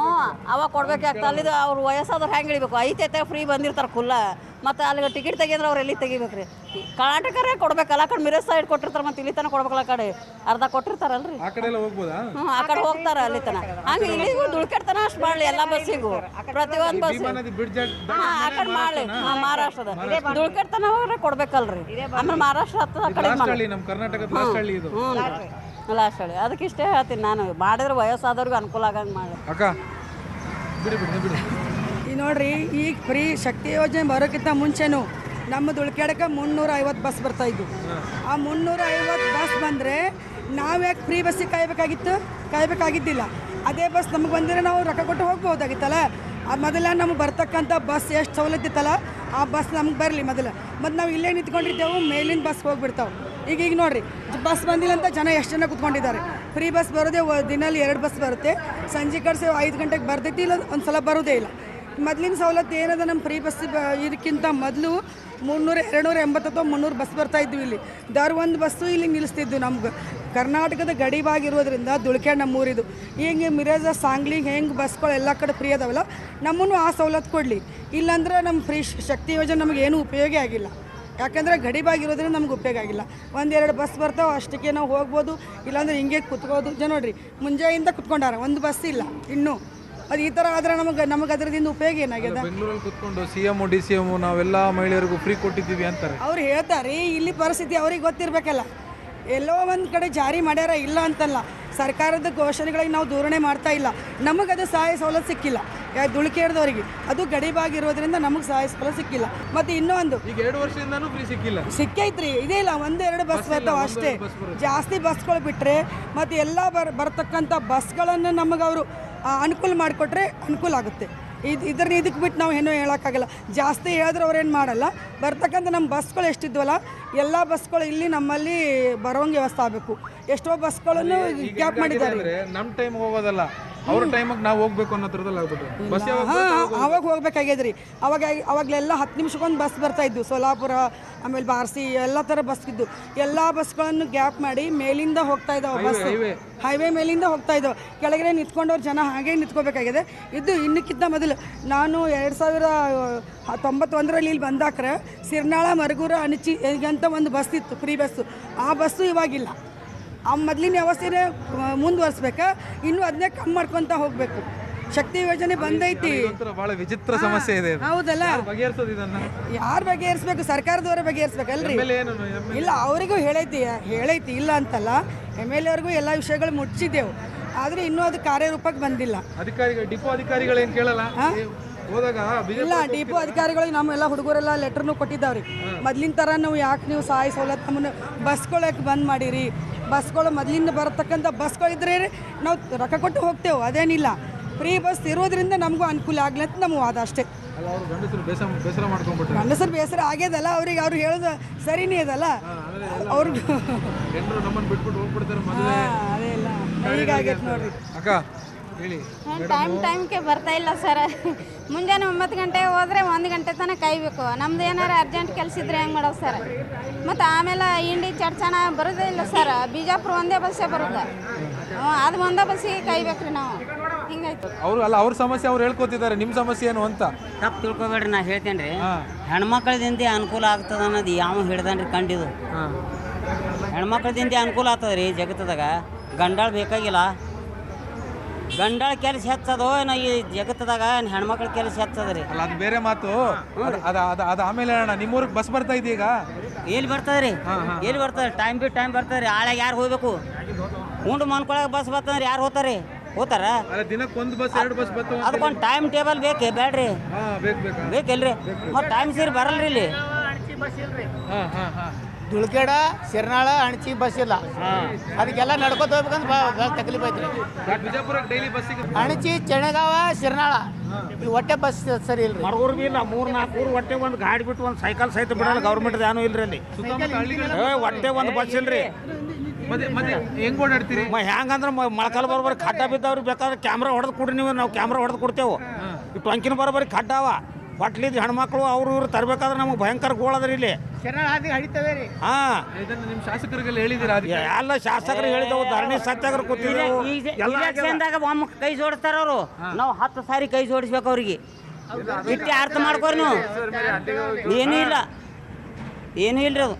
ಹ್ಞೂ ಅವಾಗ ಕೊಡ್ಬೇಕಾಗ್ತದೆ ಅಲ್ಲಿದು ಅವ್ರು ವಯಸ್ಸಾದವ್ರು ಹೆಂಗೆ ಇಳಿಬೇಕು ಐತೆ ಫ್ರೀ ಬಂದಿರ್ತಾರೆ ಕುಲ್ಲ. ಮತ್ತು ಅಲ್ಲಿಗೆ ಟಿಕೆಟ್ ತೆಗಿದ್ರೆ ಅವ್ರು ಎಲ್ಲಿ ತೆಗಿಬೇಕು ರೀ? ಕರ್ನಾಟಕರೇ ಕೊಡ್ಬೇಕಲ್ಲ ಆ ಕಡೆ ಮಿರಸ್ ಸೈಡ್ ಕೊಟ್ಟಿರ್ತಾರೆ ಮತ್ತು ಇಲ್ಲಿ ತನಕ ಕೊಡ್ಬೇಕಲ್ಲ ಆ ಕಡೆ. ಅರ್ಧ ಕೊಟ್ಟಿರ್ತಾರಲ್ರಿ? ಹ್ಞೂ ಆ ಕಡೆ ಹೋಗ್ತಾರೆ ಅಲ್ಲಿ ತನ ಹಂಗೆ ಇಲ್ಲಿಗೂ ದುಡ್ಕೆಡ್ತನ ಅಷ್ಟು ಮಾಡಲಿ ಎಲ್ಲ ಬಸ್ಸಿಗೂ. ಪ್ರತಿಯೊಂದು ಬಸ್ ಹಾಂ ಆ ಕಡೆ ಮಾಡಲಿ ಹಾಂ ಮಹಾರಾಷ್ಟ್ರದ. ದುಡ್ಕೆಡ್ತನ ಅವ್ರೆ ಕೊಡ್ಬೇಕಲ್ರಿ. ಆಮೇಲೆ ಮಹಾರಾಷ್ಟ್ರ ಹತ್ತದ ಆ ಕಡೆ ಹ್ಞೂ ಲಾಸ್ಟ್ ಹೇಳಿ ಅದಕ್ಕೆ ಇಷ್ಟೇ ಹೇಳ್ತೀನಿ ನಾನು. ಮಾಡಿದ್ರೆ ವಯಸ್ಸಾದವ್ರಿಗೆ ಅನುಕೂಲ ಆಗಂಗೆ ಮಾಡಿ. ಅಕ್ಕ ಬಿಡಿ ಬಿಡಿ ಬಿಡಿ. ಈ ನೋಡ್ರಿ ಈಗ ಫ್ರೀ ಶಕ್ತಿ ಯೋಜನೆ ಬರೋಕ್ಕಿಂತ ಮುಂಚೆನೂ ನಮ್ಮ ಉಳ್ಕೆಡಕ್ಕೆ ಮುನ್ನೂರ ಐವತ್ತು ಬಸ್ ಬರ್ತಾ ಇದ್ವು. ಆ ಮುನ್ನೂರ ಐವತ್ತು ಬಸ್ ಬಂದರೆ ನಾವ್ಯಾಕೆ ಫ್ರೀ ಬಸ್ಸಿಗೆ ಕಾಯಬೇಕಾಗಿತ್ತು? ಕಾಯಬೇಕಾಗಿದ್ದಿಲ್ಲ. ಅದೇ ಬಸ್ ನಮ್ಗೆ ಬಂದರೆ ನಾವು ರೊಕ್ಕ ಕೊಟ್ಟು ಹೋಗ್ಬೋದಾಗಿತ್ತಲ್ಲ? ಆ ಮೊದಲ ನಮಗೆ ಬರ್ತಕ್ಕಂಥ ಬಸ್ ಎಷ್ಟು ಸವಲತ್ತಿತ್ತಲ್ಲ ಆ ಬಸ್ ನಮ್ಗೆ ಬರಲಿ ಮೊದಲು. ಮತ್ತು ನಾವು ಇಲ್ಲೇ ನಿಂತ್ಕೊಂಡಿದ್ದೆವು ಮೇಲಿನ ಬಸ್ ಹೋಗ್ಬಿಡ್ತಾವೆ. ಈಗ ಈಗ ನೋಡ್ರಿ, ಬಸ್ ಬಂದಿಲ್ಲ ಅಂತ ಜನ ಎಷ್ಟು ಜನ ಕುತ್ಕೊಂಡಿದ್ದಾರೆ? ಫ್ರೀ ಬಸ್ ಬರೋದೇ ದಿನಲ್ಲಿ ಎರಡು ಬಸ್ ಬರುತ್ತೆ. ಸಂಜೆ ಕಡೆ ಐದು ಗಂಟೆಗೆ ಬರ್ತೈತಿ ಇಲ್ಲ ಒಂದು ಸಲ ಬರೋದೇ ಇಲ್ಲ. ಮೊದಲಿನ ಸವಲತ್ತು ಏನದ ನಮ್ಮ ಫ್ರೀ ಬಸ್ ಇದಕ್ಕಿಂತ ಮೊದಲು ಮುನ್ನೂರು, ಎರಡುನೂರ ಎಂಬತ್ತು ಅಥವಾ ಮುನ್ನೂರು ಬಸ್ ಬರ್ತಾ ಇದ್ವಿ ಇಲ್ಲಿ. ದರ್ ಒಂದು ಬಸ್ಸು ಇಲ್ಲಿ ನಿಲ್ಲಿಸ್ತಿದ್ವು ನಮ್ಗೆ. ಕರ್ನಾಟಕದ ಗಡಿಭಾಗಿರೋದ್ರಿಂದ ನಮ್ಮ ನಮ್ಮೂರಿದು. ಹೆಂಗೆ ಮಿರಾಜ, ಸಾಂಗ್ಲಿ, ಹೆಂಗೆ ಬಸ್ಗಳು ಎಲ್ಲ ಕಡೆ ಫ್ರೀ ಅದಾವಲ್ಲ, ನಮ್ಮನ್ನು ಆ ಸವಲತ್ತು ಕೊಡಲಿ. ಇಲ್ಲಾಂದ್ರೆ ನಮ್ಮ ಫ್ರೀ ಶಕ್ತಿ ಯೋಜನೆ ನಮಗೇನು ಉಪಯೋಗ ಆಗಿಲ್ಲ. ಯಾಕಂದರೆ ಗಡಿಬಾಗಿರೋದ್ರಿಂದ ನಮ್ಗೆ ಉಪಯೋಗ ಆಗಿಲ್ಲ ಒಂದೆರಡು ಬಸ್ ಬರ್ತಾವೆ ಅಷ್ಟಕ್ಕೆ ನಾವು ಹೋಗ್ಬೋದು ಇಲ್ಲಾಂದ್ರೆ ಹಿಂಗೆ ಕುತ್ಕೋದು. ಜನ ನೋಡ್ರಿ ಮುಂಜಾನೆಯಿಂದ ಕುತ್ಕೊಂಡಾರ ಒಂದು ಬಸ್ ಇಲ್ಲ ಇನ್ನೂ. ಅದು ಈ ಥರ ಆದ್ರೆ ನಮಗೆ ನಮಗೆ ಅದರದಿಂದ ಉಪಯೋಗ ಏನಾಗ್ಯದ? ಬೆಂಗಳೂರಲ್ಲಿ ಕುತ್ಕೊಂಡು C M D C M ನಾವೆಲ್ಲ ಮಹಿಳೆಯರಿಗೂ ಫ್ರೀ ಕೊಟ್ಟಿದ್ದೀವಿ ಅಂತಾರೆ. ಅವ್ರು ಹೇಳ್ತಾರೆ ಇಲ್ಲಿ ಪರಿಸ್ಥಿತಿ ಅವ್ರಿಗೆ ಗೊತ್ತಿರಬೇಕಲ್ಲ. ಎಲ್ಲೋ ಒಂದು ಕಡೆ ಜಾರಿ ಮಾಡ್ಯಾರ ಇಲ್ಲ ಅಂತಲ್ಲ. ಸರ್ಕಾರದ ಘೋಷಣೆಗಳಿಗೆ ನಾವು ದೂರಣೆ ಮಾಡ್ತಾ ಇಲ್ಲ. ನಮಗದು ಸಹಾಯ ಸವಲತ್ತು ಸಿಕ್ಕಿಲ್ಲ. ದುಳುಕೇಡ್ದವ್ರಿಗೆ ಅದು ಗಡಿಬಾಗಿರೋದ್ರಿಂದ ನಮಗೆ ಸಹಾಯ ಸವಲತ್ತು ಸಿಕ್ಕಿಲ್ಲ. ಮತ್ತೆ ಇನ್ನೊಂದು ಈಗ ಎರಡು ವರ್ಷದಿಂದನೂ ಫ್ರೀ ಸಿಕ್ಕಿಲ್ಲ. ಸಿಕ್ಕೈತ್ರಿ ಇದೇ ಇಲ್ಲ ಒಂದೆರಡು ಬಸ್ ಬರ್ತಾವ ಅಷ್ಟೇ. ಜಾಸ್ತಿ ಬಸ್ಗಳು ಬಿಟ್ಟರೆ ಮತ್ತು ಎಲ್ಲ ಬರ್ ಬರ್ತಕ್ಕಂಥ ಬಸ್ಗಳನ್ನು ನಮಗೆ ಅವರು ಅನುಕೂಲ ಮಾಡಿಕೊಟ್ರೆ ಅನುಕೂಲ ಆಗುತ್ತೆ. ಇದು ಇದನ್ನ ಇದಕ್ಕೆ ಬಿಟ್ಟು ನಾವು ಏನೂ ಹೇಳೋಕ್ಕಾಗಲ್ಲ. ಜಾಸ್ತಿ ಹೇಳಿದ್ರೆ ಅವ್ರೇನು ಮಾಡಲ್ಲ. ಬರ್ತಕ್ಕಂಥ ನಮ್ಮ ಬಸ್ಗಳು ಎಷ್ಟಿದ್ವಲ್ಲ ಎಲ್ಲ ಬಸ್ಗಳು ಇಲ್ಲಿ ನಮ್ಮಲ್ಲಿ ಬರೋಂಗೆ ವ್ಯವಸ್ಥೆ ಆಗಬೇಕು. ಎಷ್ಟೋ ಬಸ್ಗಳನ್ನು ಕ್ಯಾಪ್ ಮಾಡಿದ್ದಾರೆ. ನಮ್ಮ ಟೈಮ್ ಹೋಗೋದಲ್ಲ. ಅವ್ರ ಟೈಮಿಗೆ ನಾವು ಹೋಗ್ಬೇಕು ಅನ್ನೋ ಥರದಲ್ಲಿ ಆಗ್ಬಿಟ್ಟು ಬಸ್ ಯಾವಾಗ ಹಾಂ ಅವಾಗ ಹೋಗ್ಬೇಕಾಗ್ಯದ್ರಿ. ಅವಾಗ ಅವಾಗಲೆಲ್ಲ ಹತ್ತು ನಿಮಿಷಕ್ಕೊಂದು ಬಸ್ ಬರ್ತಾ ಇದ್ವು. ಸೋಲಾಪುರ ಆಮೇಲೆ ಬಾರ್ಸಿ ಎಲ್ಲ ಥರ ಬಸ್ ಇದ್ದು ಎಲ್ಲ ಬಸ್ಗಳನ್ನು ಗ್ಯಾಪ್ ಮಾಡಿ ಮೇಲಿಂದ ಹೋಗ್ತಾ ಇದ್ದಾವೆ ಬಸ್ ಹೈವೇ ಮೇಲಿಂದ ಹೋಗ್ತಾ ಇದ್ದಾವೆ ಕೆಳಗಡೆ ನಿಂತ್ಕೊಂಡವ್ರು ಜನ ಹಾಗೆ ನಿಂತ್ಕೋಬೇಕಾಗಿದೆ ಇದು ಇನ್ನಕ್ಕಿಂತ ಮೊದಲು ನಾನು ಎರಡು ಸಾವಿರ ತೊಂಬತ್ತೊಂದರಲ್ಲಿ ಇಲ್ಲಿ ಬಂದಾಕ್ರೆ ಸಿರ್ನಾಳ ಮರಗೂರ ಅಣಚಿ ಅಂತ ಒಂದು ಬಸ್ ಇತ್ತು ಫ್ರೀ ಬಸ್ಸು ಆ ಬಸ್ಸು ಇವಾಗಿಲ್ಲ. ಆ ಮೊದಲಿನ ವ್ಯವಸ್ಥೆನೇ ಮುಂದುವರಿಸ್ಬೇಕು. ಇನ್ನೂ ಅದನ್ನೇ ಕಮ್ಮಿ ಮಾಡ್ಕೊತ ಹೋಗಬೇಕು. ಶಕ್ತಿ ಯೋಜನೆ ಬಂದೈತಿ. ಬಹಳ ವಿಚಿತ್ರ ಸಮಸ್ಯೆ ಇದೆ. ಹೌದಲ್ಲ? ಯಾರು ಬಗೆಹರಿಸ್ಬೇಕು? ಸರ್ಕಾರದವರೇ ಬಗೆಹರಿಸ್ಬೇಕಲ್ರಿ ಅಲ್ರಿ? ಇಲ್ಲ ಅವರಿಗೂ ಹೇಳೈತಿ ಹೇಳೈತಿ ಇಲ್ಲ ಅಂತಲ್ಲ. ಎಂ ಎಲ್ ಎವ್ರಿಗೂ ಎಲ್ಲ ವಿಷಯಗಳು ಮುಟ್ಟಿಸಿದೆವು ಆದರೆ ಇನ್ನೂ ಅದು ಕಾರ್ಯರೂಪಕ್ಕೆ ಬಂದಿಲ್ಲ. ಅಧಿಕಾರಿಗಳು ಡಿಪೋ ಅಧಿಕಾರಿಗಳೇನು ಕೇಳಲ್ಲ? ಏ, ಹೋದಾಗ ಬಿಜೆಪಿ ಇಲ್ಲ ಡಿಪೋ ಅಧಿಕಾರಿಗಳಿಗೆ ನಮ್ಮೆಲ್ಲ ಹುಡುಗರೆಲ್ಲ ಲೆಟರ್ನು ಕೊಟ್ಟಿದ್ದಾವ್ರಿ. ಮೊದ್ಲಿನ ಥರ ನಾವು ಯಾಕೆ ನೀವು ಸಹಾಯ ಸವಲತ್ತು ನಮ್ಮನ್ನು ಬಸ್ಗಳಕ್ಕೆ ಬಂದ್ ಮಾಡಿರಿ? ಬಸ್ಗಳು ಮೊದ್ಲಿಂದ ಬರತಕ್ಕಂಥ ಬಸ್ಗಳು ಇದ್ರೆ ನಾವು ರೊಕ್ಕ ಕೊಟ್ಟು ಹೋಗ್ತೇವೆ ಅದೇನಿಲ್ಲ. ಫ್ರೀ ಬಸ್ ಇರೋದ್ರಿಂದ ನಮಗೂ ಅನುಕೂಲ ಆಗಲಿ ಅಂತ ನಮ್ಮ ವಾದ ಅಷ್ಟೇ. ಗಂಡಸರು ಬೇಸ ಬೇಸರ ಆಗ್ಯದಲ್ಲ ಅವ್ರಿಗೆ ಅವ್ರು ಹೇಳೋದು ಸರಿನೇ ಅದಲ್ಲ. ಅವ್ರಿಗೆ ಅದೇ ಇಲ್ಲ. ಹೀಗಾಗೈತೆ ನೋಡ್ರಿ. ಅಕ್ಕ ಟೈಮ್ ಟೈಮ್ಗೆ ಬರ್ತಾ ಇಲ್ಲ ಸರ್ ಮುಂಜಾನೆ ಒಂಬತ್ತು ಗಂಟೆ ಹೋದ್ರೆ ಒಂದು ಗಂಟೆ ತನಕ ಕಾಯ್ಬೇಕು. ನಮ್ದು ಏನಾರು ಅರ್ಜೆಂಟ್ ಕೆಲಸ ಇದ್ರೆ ಹೆಂಗೆ ಮಾಡೋದು ಸರ್ ಮತ್ತು ಆಮೇಲೆ ಇಂಡಿ ಚಡ್ಚಣ ಬರೋದೇ ಇಲ್ಲ ಸರ್ ಬಿಜಾಪುರ ಒಂದೇ ಬಸ್ಸೇ ಬರುತ್ತೆ. ಅದು ಒಂದೇ ಬಸ್ಸಿಗೆ ಕಾಯ್ಬೇಕ್ರಿ ನಾವು. ಹಿಂಗಾಯ್ತು. ಅವರು ಅಲ್ಲ ಅವ್ರ ಸಮಸ್ಯೆ ಅವ್ರು ಹೇಳ್ಕೊತಿದ್ದಾರೆ. ನಿಮ್ಮ ಸಮಸ್ಯೆ ಏನು ಅಂತ? ತಪ್ಪು ತಿಳ್ಕೊಬೇಡ್ರಿ ನಾ ಹೇಳ್ತೇನೆ ರೀ. ಹೆಣ್ಮಕ್ಳದಿಂದ ಅನುಕೂಲ ಆಗ್ತದ ಅನ್ನೋದು ಯಾವ ಹಿಡ್ದನ್ರಿ ಕಂಡಿದು. ಹಾಂ. ಹೆಣ್ಮಕ್ಳದಿಂದ ಅನುಕೂಲ ಆಗ್ತದ ರೀ ಜಗತ್ತದಾಗ. ಗಂಡಾಳ ಬೇಕಾಗಿಲ್ಲ. ಗಂಡಾಳ ಕೆಲಸ ಹೆಚ್ಚದೋ ಏನೋ ಈ ಜಗತ್ತದಾಗ ಹೆಣ್ಮಕ್ಳ ಕೆಲಸ ಹೆಚ್ಚದ ರೀ ಅಲ್ಲ ಅದು ಬೇರೆ ಮಾತು ಅದ- ಅದು ಅದು ಅದು ಆಮೇಲೆ ಅಣ್ಣ ನಿಮ್ಮೂರಿಗೆ ಬಸ್ ಬರ್ತಾ ಇದೀಗ ಎಲ್ಲಿ ಬರ್ತದೆ ರೀ ಎಲ್ಲಿ ಬರ್ತದ ಟೈಮ್ ಬಿ ಟೈಮ್ ಬರ್ತದೆ ರೀ ಆಳ್ಯಾಗ ಯಾರು ಹೋಗ್ಬೇಕು ಉಂಡು ಮನ್ಕೊಳಗೆ ಬಸ್ ಬರ್ತಂದ್ರೆ ಯಾರು ಹೋಗ್ತಾರೆ ಹೋತಾರ ಅಲ್ಲ ದಿನಕ್ಕೆ ಒಂದು ಬಸ್ ಎರಡು ಬಸ್ ಬರ್ತಾವ ಅದಕ್ಕೊಂದು ಟೈಮ್ ಟೇಬಲ್ ಬೇಕೇ ಬೇಡ್ರಿ ಹಾ ಬೇಕು ಬೇಕಾ ಬೇಕಿಲ್ರಿ ಮತ್ತು ಟೈಮ್ ಸೀರಿ ಬರಲ್ರಿ ಇಲ್ಲಿ ಹಾಂ ಹಾಂ ಹಾಂ ದುಳ್ಕೇಡ ಸಿರ್ನಾಳ ಅಣಚಿ ಬಸ್ ಇಲ್ಲ. ಅದಕ್ಕೆಲ್ಲ ನಡ್ಕೊತ ಹೋಗ್ಬೇಕಂದ್ರೆ ಭಾಳ ತಕಲೀಫ್ ಐತ್ರಿ. ಡೈಲಿ ಬಸ್ಸಿಗೆ ಅಣಚಿ ಚೆಣಗಾವ ಸಿರ್ನಾಳ ಈ ಹೊಟ್ಟೆ ಬಸ್ ಸರಿ ಇಲ್ರಿ. ಮರಗೂರು ಬಿ ಇಲ್ಲ ಮೂರ್ ನಾಲ್ಕು ಊರು ಒಟ್ಟೆ ಒಂದು ಗಾಡಿ ಬಿಟ್ಟು ಒಂದು ಸೈಕಲ್ ಸಹಿತ ಬಿಡಲ್ಲ ಗೌರ್ಮೆಂಟ್ ಏನೂ ಇಲ್ರಿ ಅಲ್ಲಿ. ಏ ಒಟ್ಟೆ ಒಂದು ಬಸ್ ಇಲ್ರಿ. ಮತ್ತೆ ಮತ್ತೆ ಹೆಂಗ್ ಓಡಾಡ್ತೀರಿ? ಮ ಹೆಂಗಂದ್ರೆ ಮೊಳಕಾಲ ಬರೋಬರಿ ಖಡ್ಡ ಬಿದ್ದವ್ರಿಗೆ ಬೇಕಾದ್ರೆ ಕ್ಯಾಮ್ರಾ ಹೊಡೆದು ಕೊಡ್ರಿ ನೀವು ನಾವು ಕ್ಯಾಮ್ರಾ ಹೊಡೆದು ಕೊಡ್ತೇವೆ. ಈ ಟೊಂಕಿನ ಬರೋಬರಿ ಖಡ್ಡ ಅವ ಹೊಟ್ಲಿದ್ದು ಹೆಣ್ಮಕ್ಳು ಅವರು ಇವ್ರು ತರಬೇಕಾದ್ರೆ ನಮಗೆ ಭಯಂಕರ ಗೋಳದ್ರಿ ಇಲ್ಲಿ. ಹಾಂ. ಇದನ್ನು ನಿಮ್ಮ ಶಾಸಕರಿಗೆಲ್ಲ ಹೇಳಿದ್ದೀರಾ ಅದಕ್ಕೆ? ಎಲ್ಲ ಶಾಸಕರು ಹೇಳಿದವು ಧರಣಿ ಸತ್ಯಾಗ್ರಹ ಕೂತಿದ್ದೆವು ಎಲ್ಲ ಆಗ್ಯದ. ಇಲೆಕ್ಷನ್ದಾಗ ಒಮ್ಮೆ ಕೈ ಜೋಡಿಸ್ತಾರ ಅವರು. ನಾವು ಹತ್ತು ಸಾರಿ ಕೈ ಜೋಡಿಸ್ಬೇಕು ಅವ್ರಿಗೆ. ಇಟ್ಟು ಅರ್ಥ ಮಾಡ್ಕೋರಿ ನೀವು. ಏನೂ ಇಲ್ಲ. ಏನೂ ಇಲ್ರಿ ಅದು.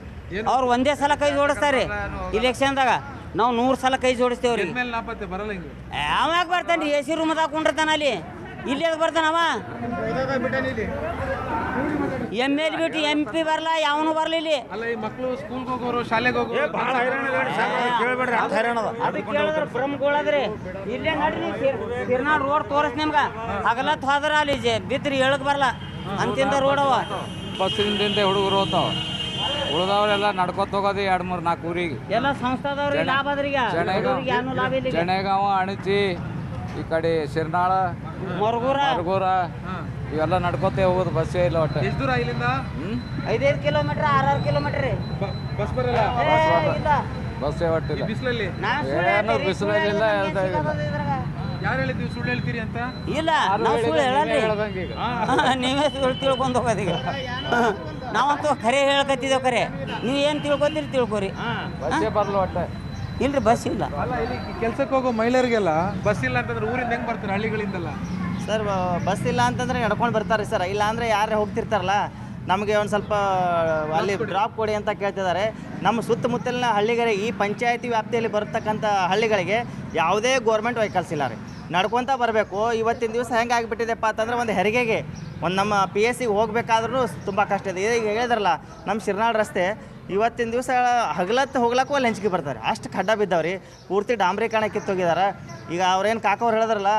ಅವ್ರು ಒಂದೇ ಸಲ ಕೈ ಜೋಡಿಸ್ತಾರೆ ಇಲೆಕ್ಷನ್ದಾಗ. ನಾವು ನೂರು ಸಲ ಕೈ ಜೋಡಿಸ್ತೇವ್ರಿ. ಯಾವಾಗ ಬರ್ತಾನೆ ರೀ ಎ ಸಿ ರೂಮ್ದಾಗ ಕುಂಡಿರ್ತಾನ ಅಲ್ಲಿ. ಇಲ್ಲಿ ಎದ್ ಬರ್ತಾನವ ಎಂ ಎಲ್ ಬಿಟ್ಟು ಎಂ ಪಿ ಬರಲ್ಲ ಯಾವನು ಬರಲಿ ಇಲ್ಲಿ? ಅಲ್ಲ ಈ ಮಕ್ಕಳು ಸ್ಕೂಲ್ಗೆ ಹೋಗೋರು ಶಾಲೆಗೆ ಹೋಗೋರು? ಭಾಳ ಹೈರಾಣ ಕೇಳ್ಬೇಡ್ರಿ ಅಷ್ಟು ಹೈರಾಣ ಅದ ಅದು ಕೇಳಿದ್ರೆ ಇಲ್ಲೇ ನಡ್ರಿ ತಿರ್ನಾಳ್ ರೋಡ್ ತೋರಿಸ್ ನಿಮ್ಗ. ಹಗಲತ್ ಹೋದ್ರ ಅಲ್ಲಿ ಜೆ ಬಿದ್ರಿ ಹೇಳಕ್ ಬರಲ್ಲ ಅಂತಿಂದ ರೋಡ್ ಅವ. ಬಸ್ಸಿಂದ ಹುಡುಗರು ಹೋತಾವ. ಉಳಿದವ್ರೆಲ್ಲ ನಡ್ಕೊತ ಹೋಗೋದು ಎರಡು ಮೂರು ನಾಲ್ಕು ಊರಿಗೆ. ಎಲ್ಲ ಸಂಸ್ಥಾದವ್ರಿಗೆ ಲಾಭ ಅದ್ರಿ ಈಗ. ಬಡವ್ರಿಗೆ ಏನೂ ಲಾಭ ಇಲ್ಲ ಈಗ. ಅಣಚಿ ಈ ಕಡೆ ಶಿರ್ನಾಳ ಮರಗೂರ? ಮರಗೂರ ಇವೆಲ್ಲ ನಡ್ಕೊತೇ ಹೋಗೋದು ಬಸ್ಸೇ ಇಲ್ಲ ಒಟ್ಟು. ಎಷ್ಟು ದೂರ ಇಲ್ಲಿಂದ? ಐದೈದು ಕಿಲೋಮೀಟರ್ ಆರಾರು ಕಿಲೋಮೀಟರ್ ರೀ. ಬಸ್ ಬರಲ್ಲ? ಬಸ್ಸೇ ಒಟ್ಟಿಲ್ಲ ಬಿಸಿಲಲ್ಲಿ? ಏನು ಹೇಳ್ತೀರಿ, ಸುಳ್ಳು ಬಿಸಿಲಿಲ್ಲ ಹೇಳಿದ್ರೆ ಹೇಳ್ತಾ. ಯಾರು ಹೇಳಿದ್ವಿ ಸುಳ್ಳು ಹೇಳ್ತೀರಿ ಅಂತ? ಇಲ್ಲ ನಾವು ಸುಳ್ಳು ಈಗ. ನೀವೇ ಸುಳ್ಳು ತಿಳ್ಕೊಂಡು ಹೋಗೋದು ಈಗ. ನಾವಂತೂ ಖರೆ ಹೇಳ್ಕತ್ತಿದ್ದೇವೆ ಖರೆ ನೀವ್ ಏನು ತಿಳ್ಕೊತೀರಿ ತಿಳ್ಕೊರಿ. ಬಸ್ಸೇ ಬರಲ್ಲ ಒಟ್ಟು. ಇಲ್ರಿ ಬಸ್ ಇಲ್ಲ. ಅಲ್ಲ ಇಲ್ಲಿ ಕೆಲ್ಸಕ್ಕೆ ಹೋಗೋ ಮಹಿಳೆಯರಿಗೆಲ್ಲ ಬಸ್ ಇಲ್ಲ ಅಂತಂದ್ರೆ ಊರಿಂದ ಹೆಂಗ್ ಬರ್ತಾರೆ ಹಳ್ಳಿಗಳಿಂದಲ್ಲ? ಸರ್ ಬಸ್ ಇಲ್ಲ ಅಂತಂದ್ರೆ ನಡ್ಕೊಂಡು ಬರ್ತಾರೆ ಸರ್. ಇಲ್ಲ ಅಂದರೆ ಯಾರೇ ಹೋಗ್ತಿರ್ತಾರಲ್ಲ ನಮಗೆ ಒಂದು ಸ್ವಲ್ಪ ಅಲ್ಲಿ ಡ್ರಾಪ್ ಕೊಡಿ ಅಂತ ಕೇಳ್ತಿದ್ದಾರೆ. ನಮ್ಮ ಸುತ್ತಮುತ್ತಲಿನ ಹಳ್ಳಿಗಳಿಗೆ ಈ ಪಂಚಾಯತಿ ವ್ಯಾಪ್ತಿಯಲ್ಲಿ ಬರ್ತಕ್ಕಂಥ ಹಳ್ಳಿಗಳಿಗೆ ಯಾವುದೇ ಗೋರ್ಮೆಂಟ್ ವೆಹಿಕಲ್ಸ್ ಇಲ್ಲ ರೀ. ನಡ್ಕೊತಾ ಬರಬೇಕು. ಇವತ್ತಿನ ದಿವಸ ಹೆಂಗೆ ಆಗಿಬಿಟ್ಟಿದೆಪ್ಪ ಅಂತಂದ್ರೆ ಒಂದು ಹೆರಿಗೆಗೆ ಒಂದು ನಮ್ಮ ಪಿ ಎಸ್ ಸಿಗೆ ಹೋಗಬೇಕಾದ್ರೂ ತುಂಬ ಕಷ್ಟ ಇದೆ. ಈಗ ಹೇಳಿದ್ರಲ್ಲ ನಮ್ಮ ಶಿರ್ನಾಳ್ ರಸ್ತೆ ಇವತ್ತಿನ ದಿವಸ ಹಗಲತ್ತು ಹೋಗ್ಲಕ್ಕೂ ಅಲ್ಲಿ ಹೆಂಚಿಗೆ ಬರ್ತಾರೆ. ಅಷ್ಟು ಖಡ್ಡ ಬಿದ್ದಾವ್ರಿ. ಪೂರ್ತಿ ಡಾಂಬ್ರೀಕರಣ ಕಿತ್ತೋಗಿದಾರ. ಈಗ ಅವ್ರೇನು ಕಾಕವ್ರು ಹೇಳಿದ್ರಲ್ಲ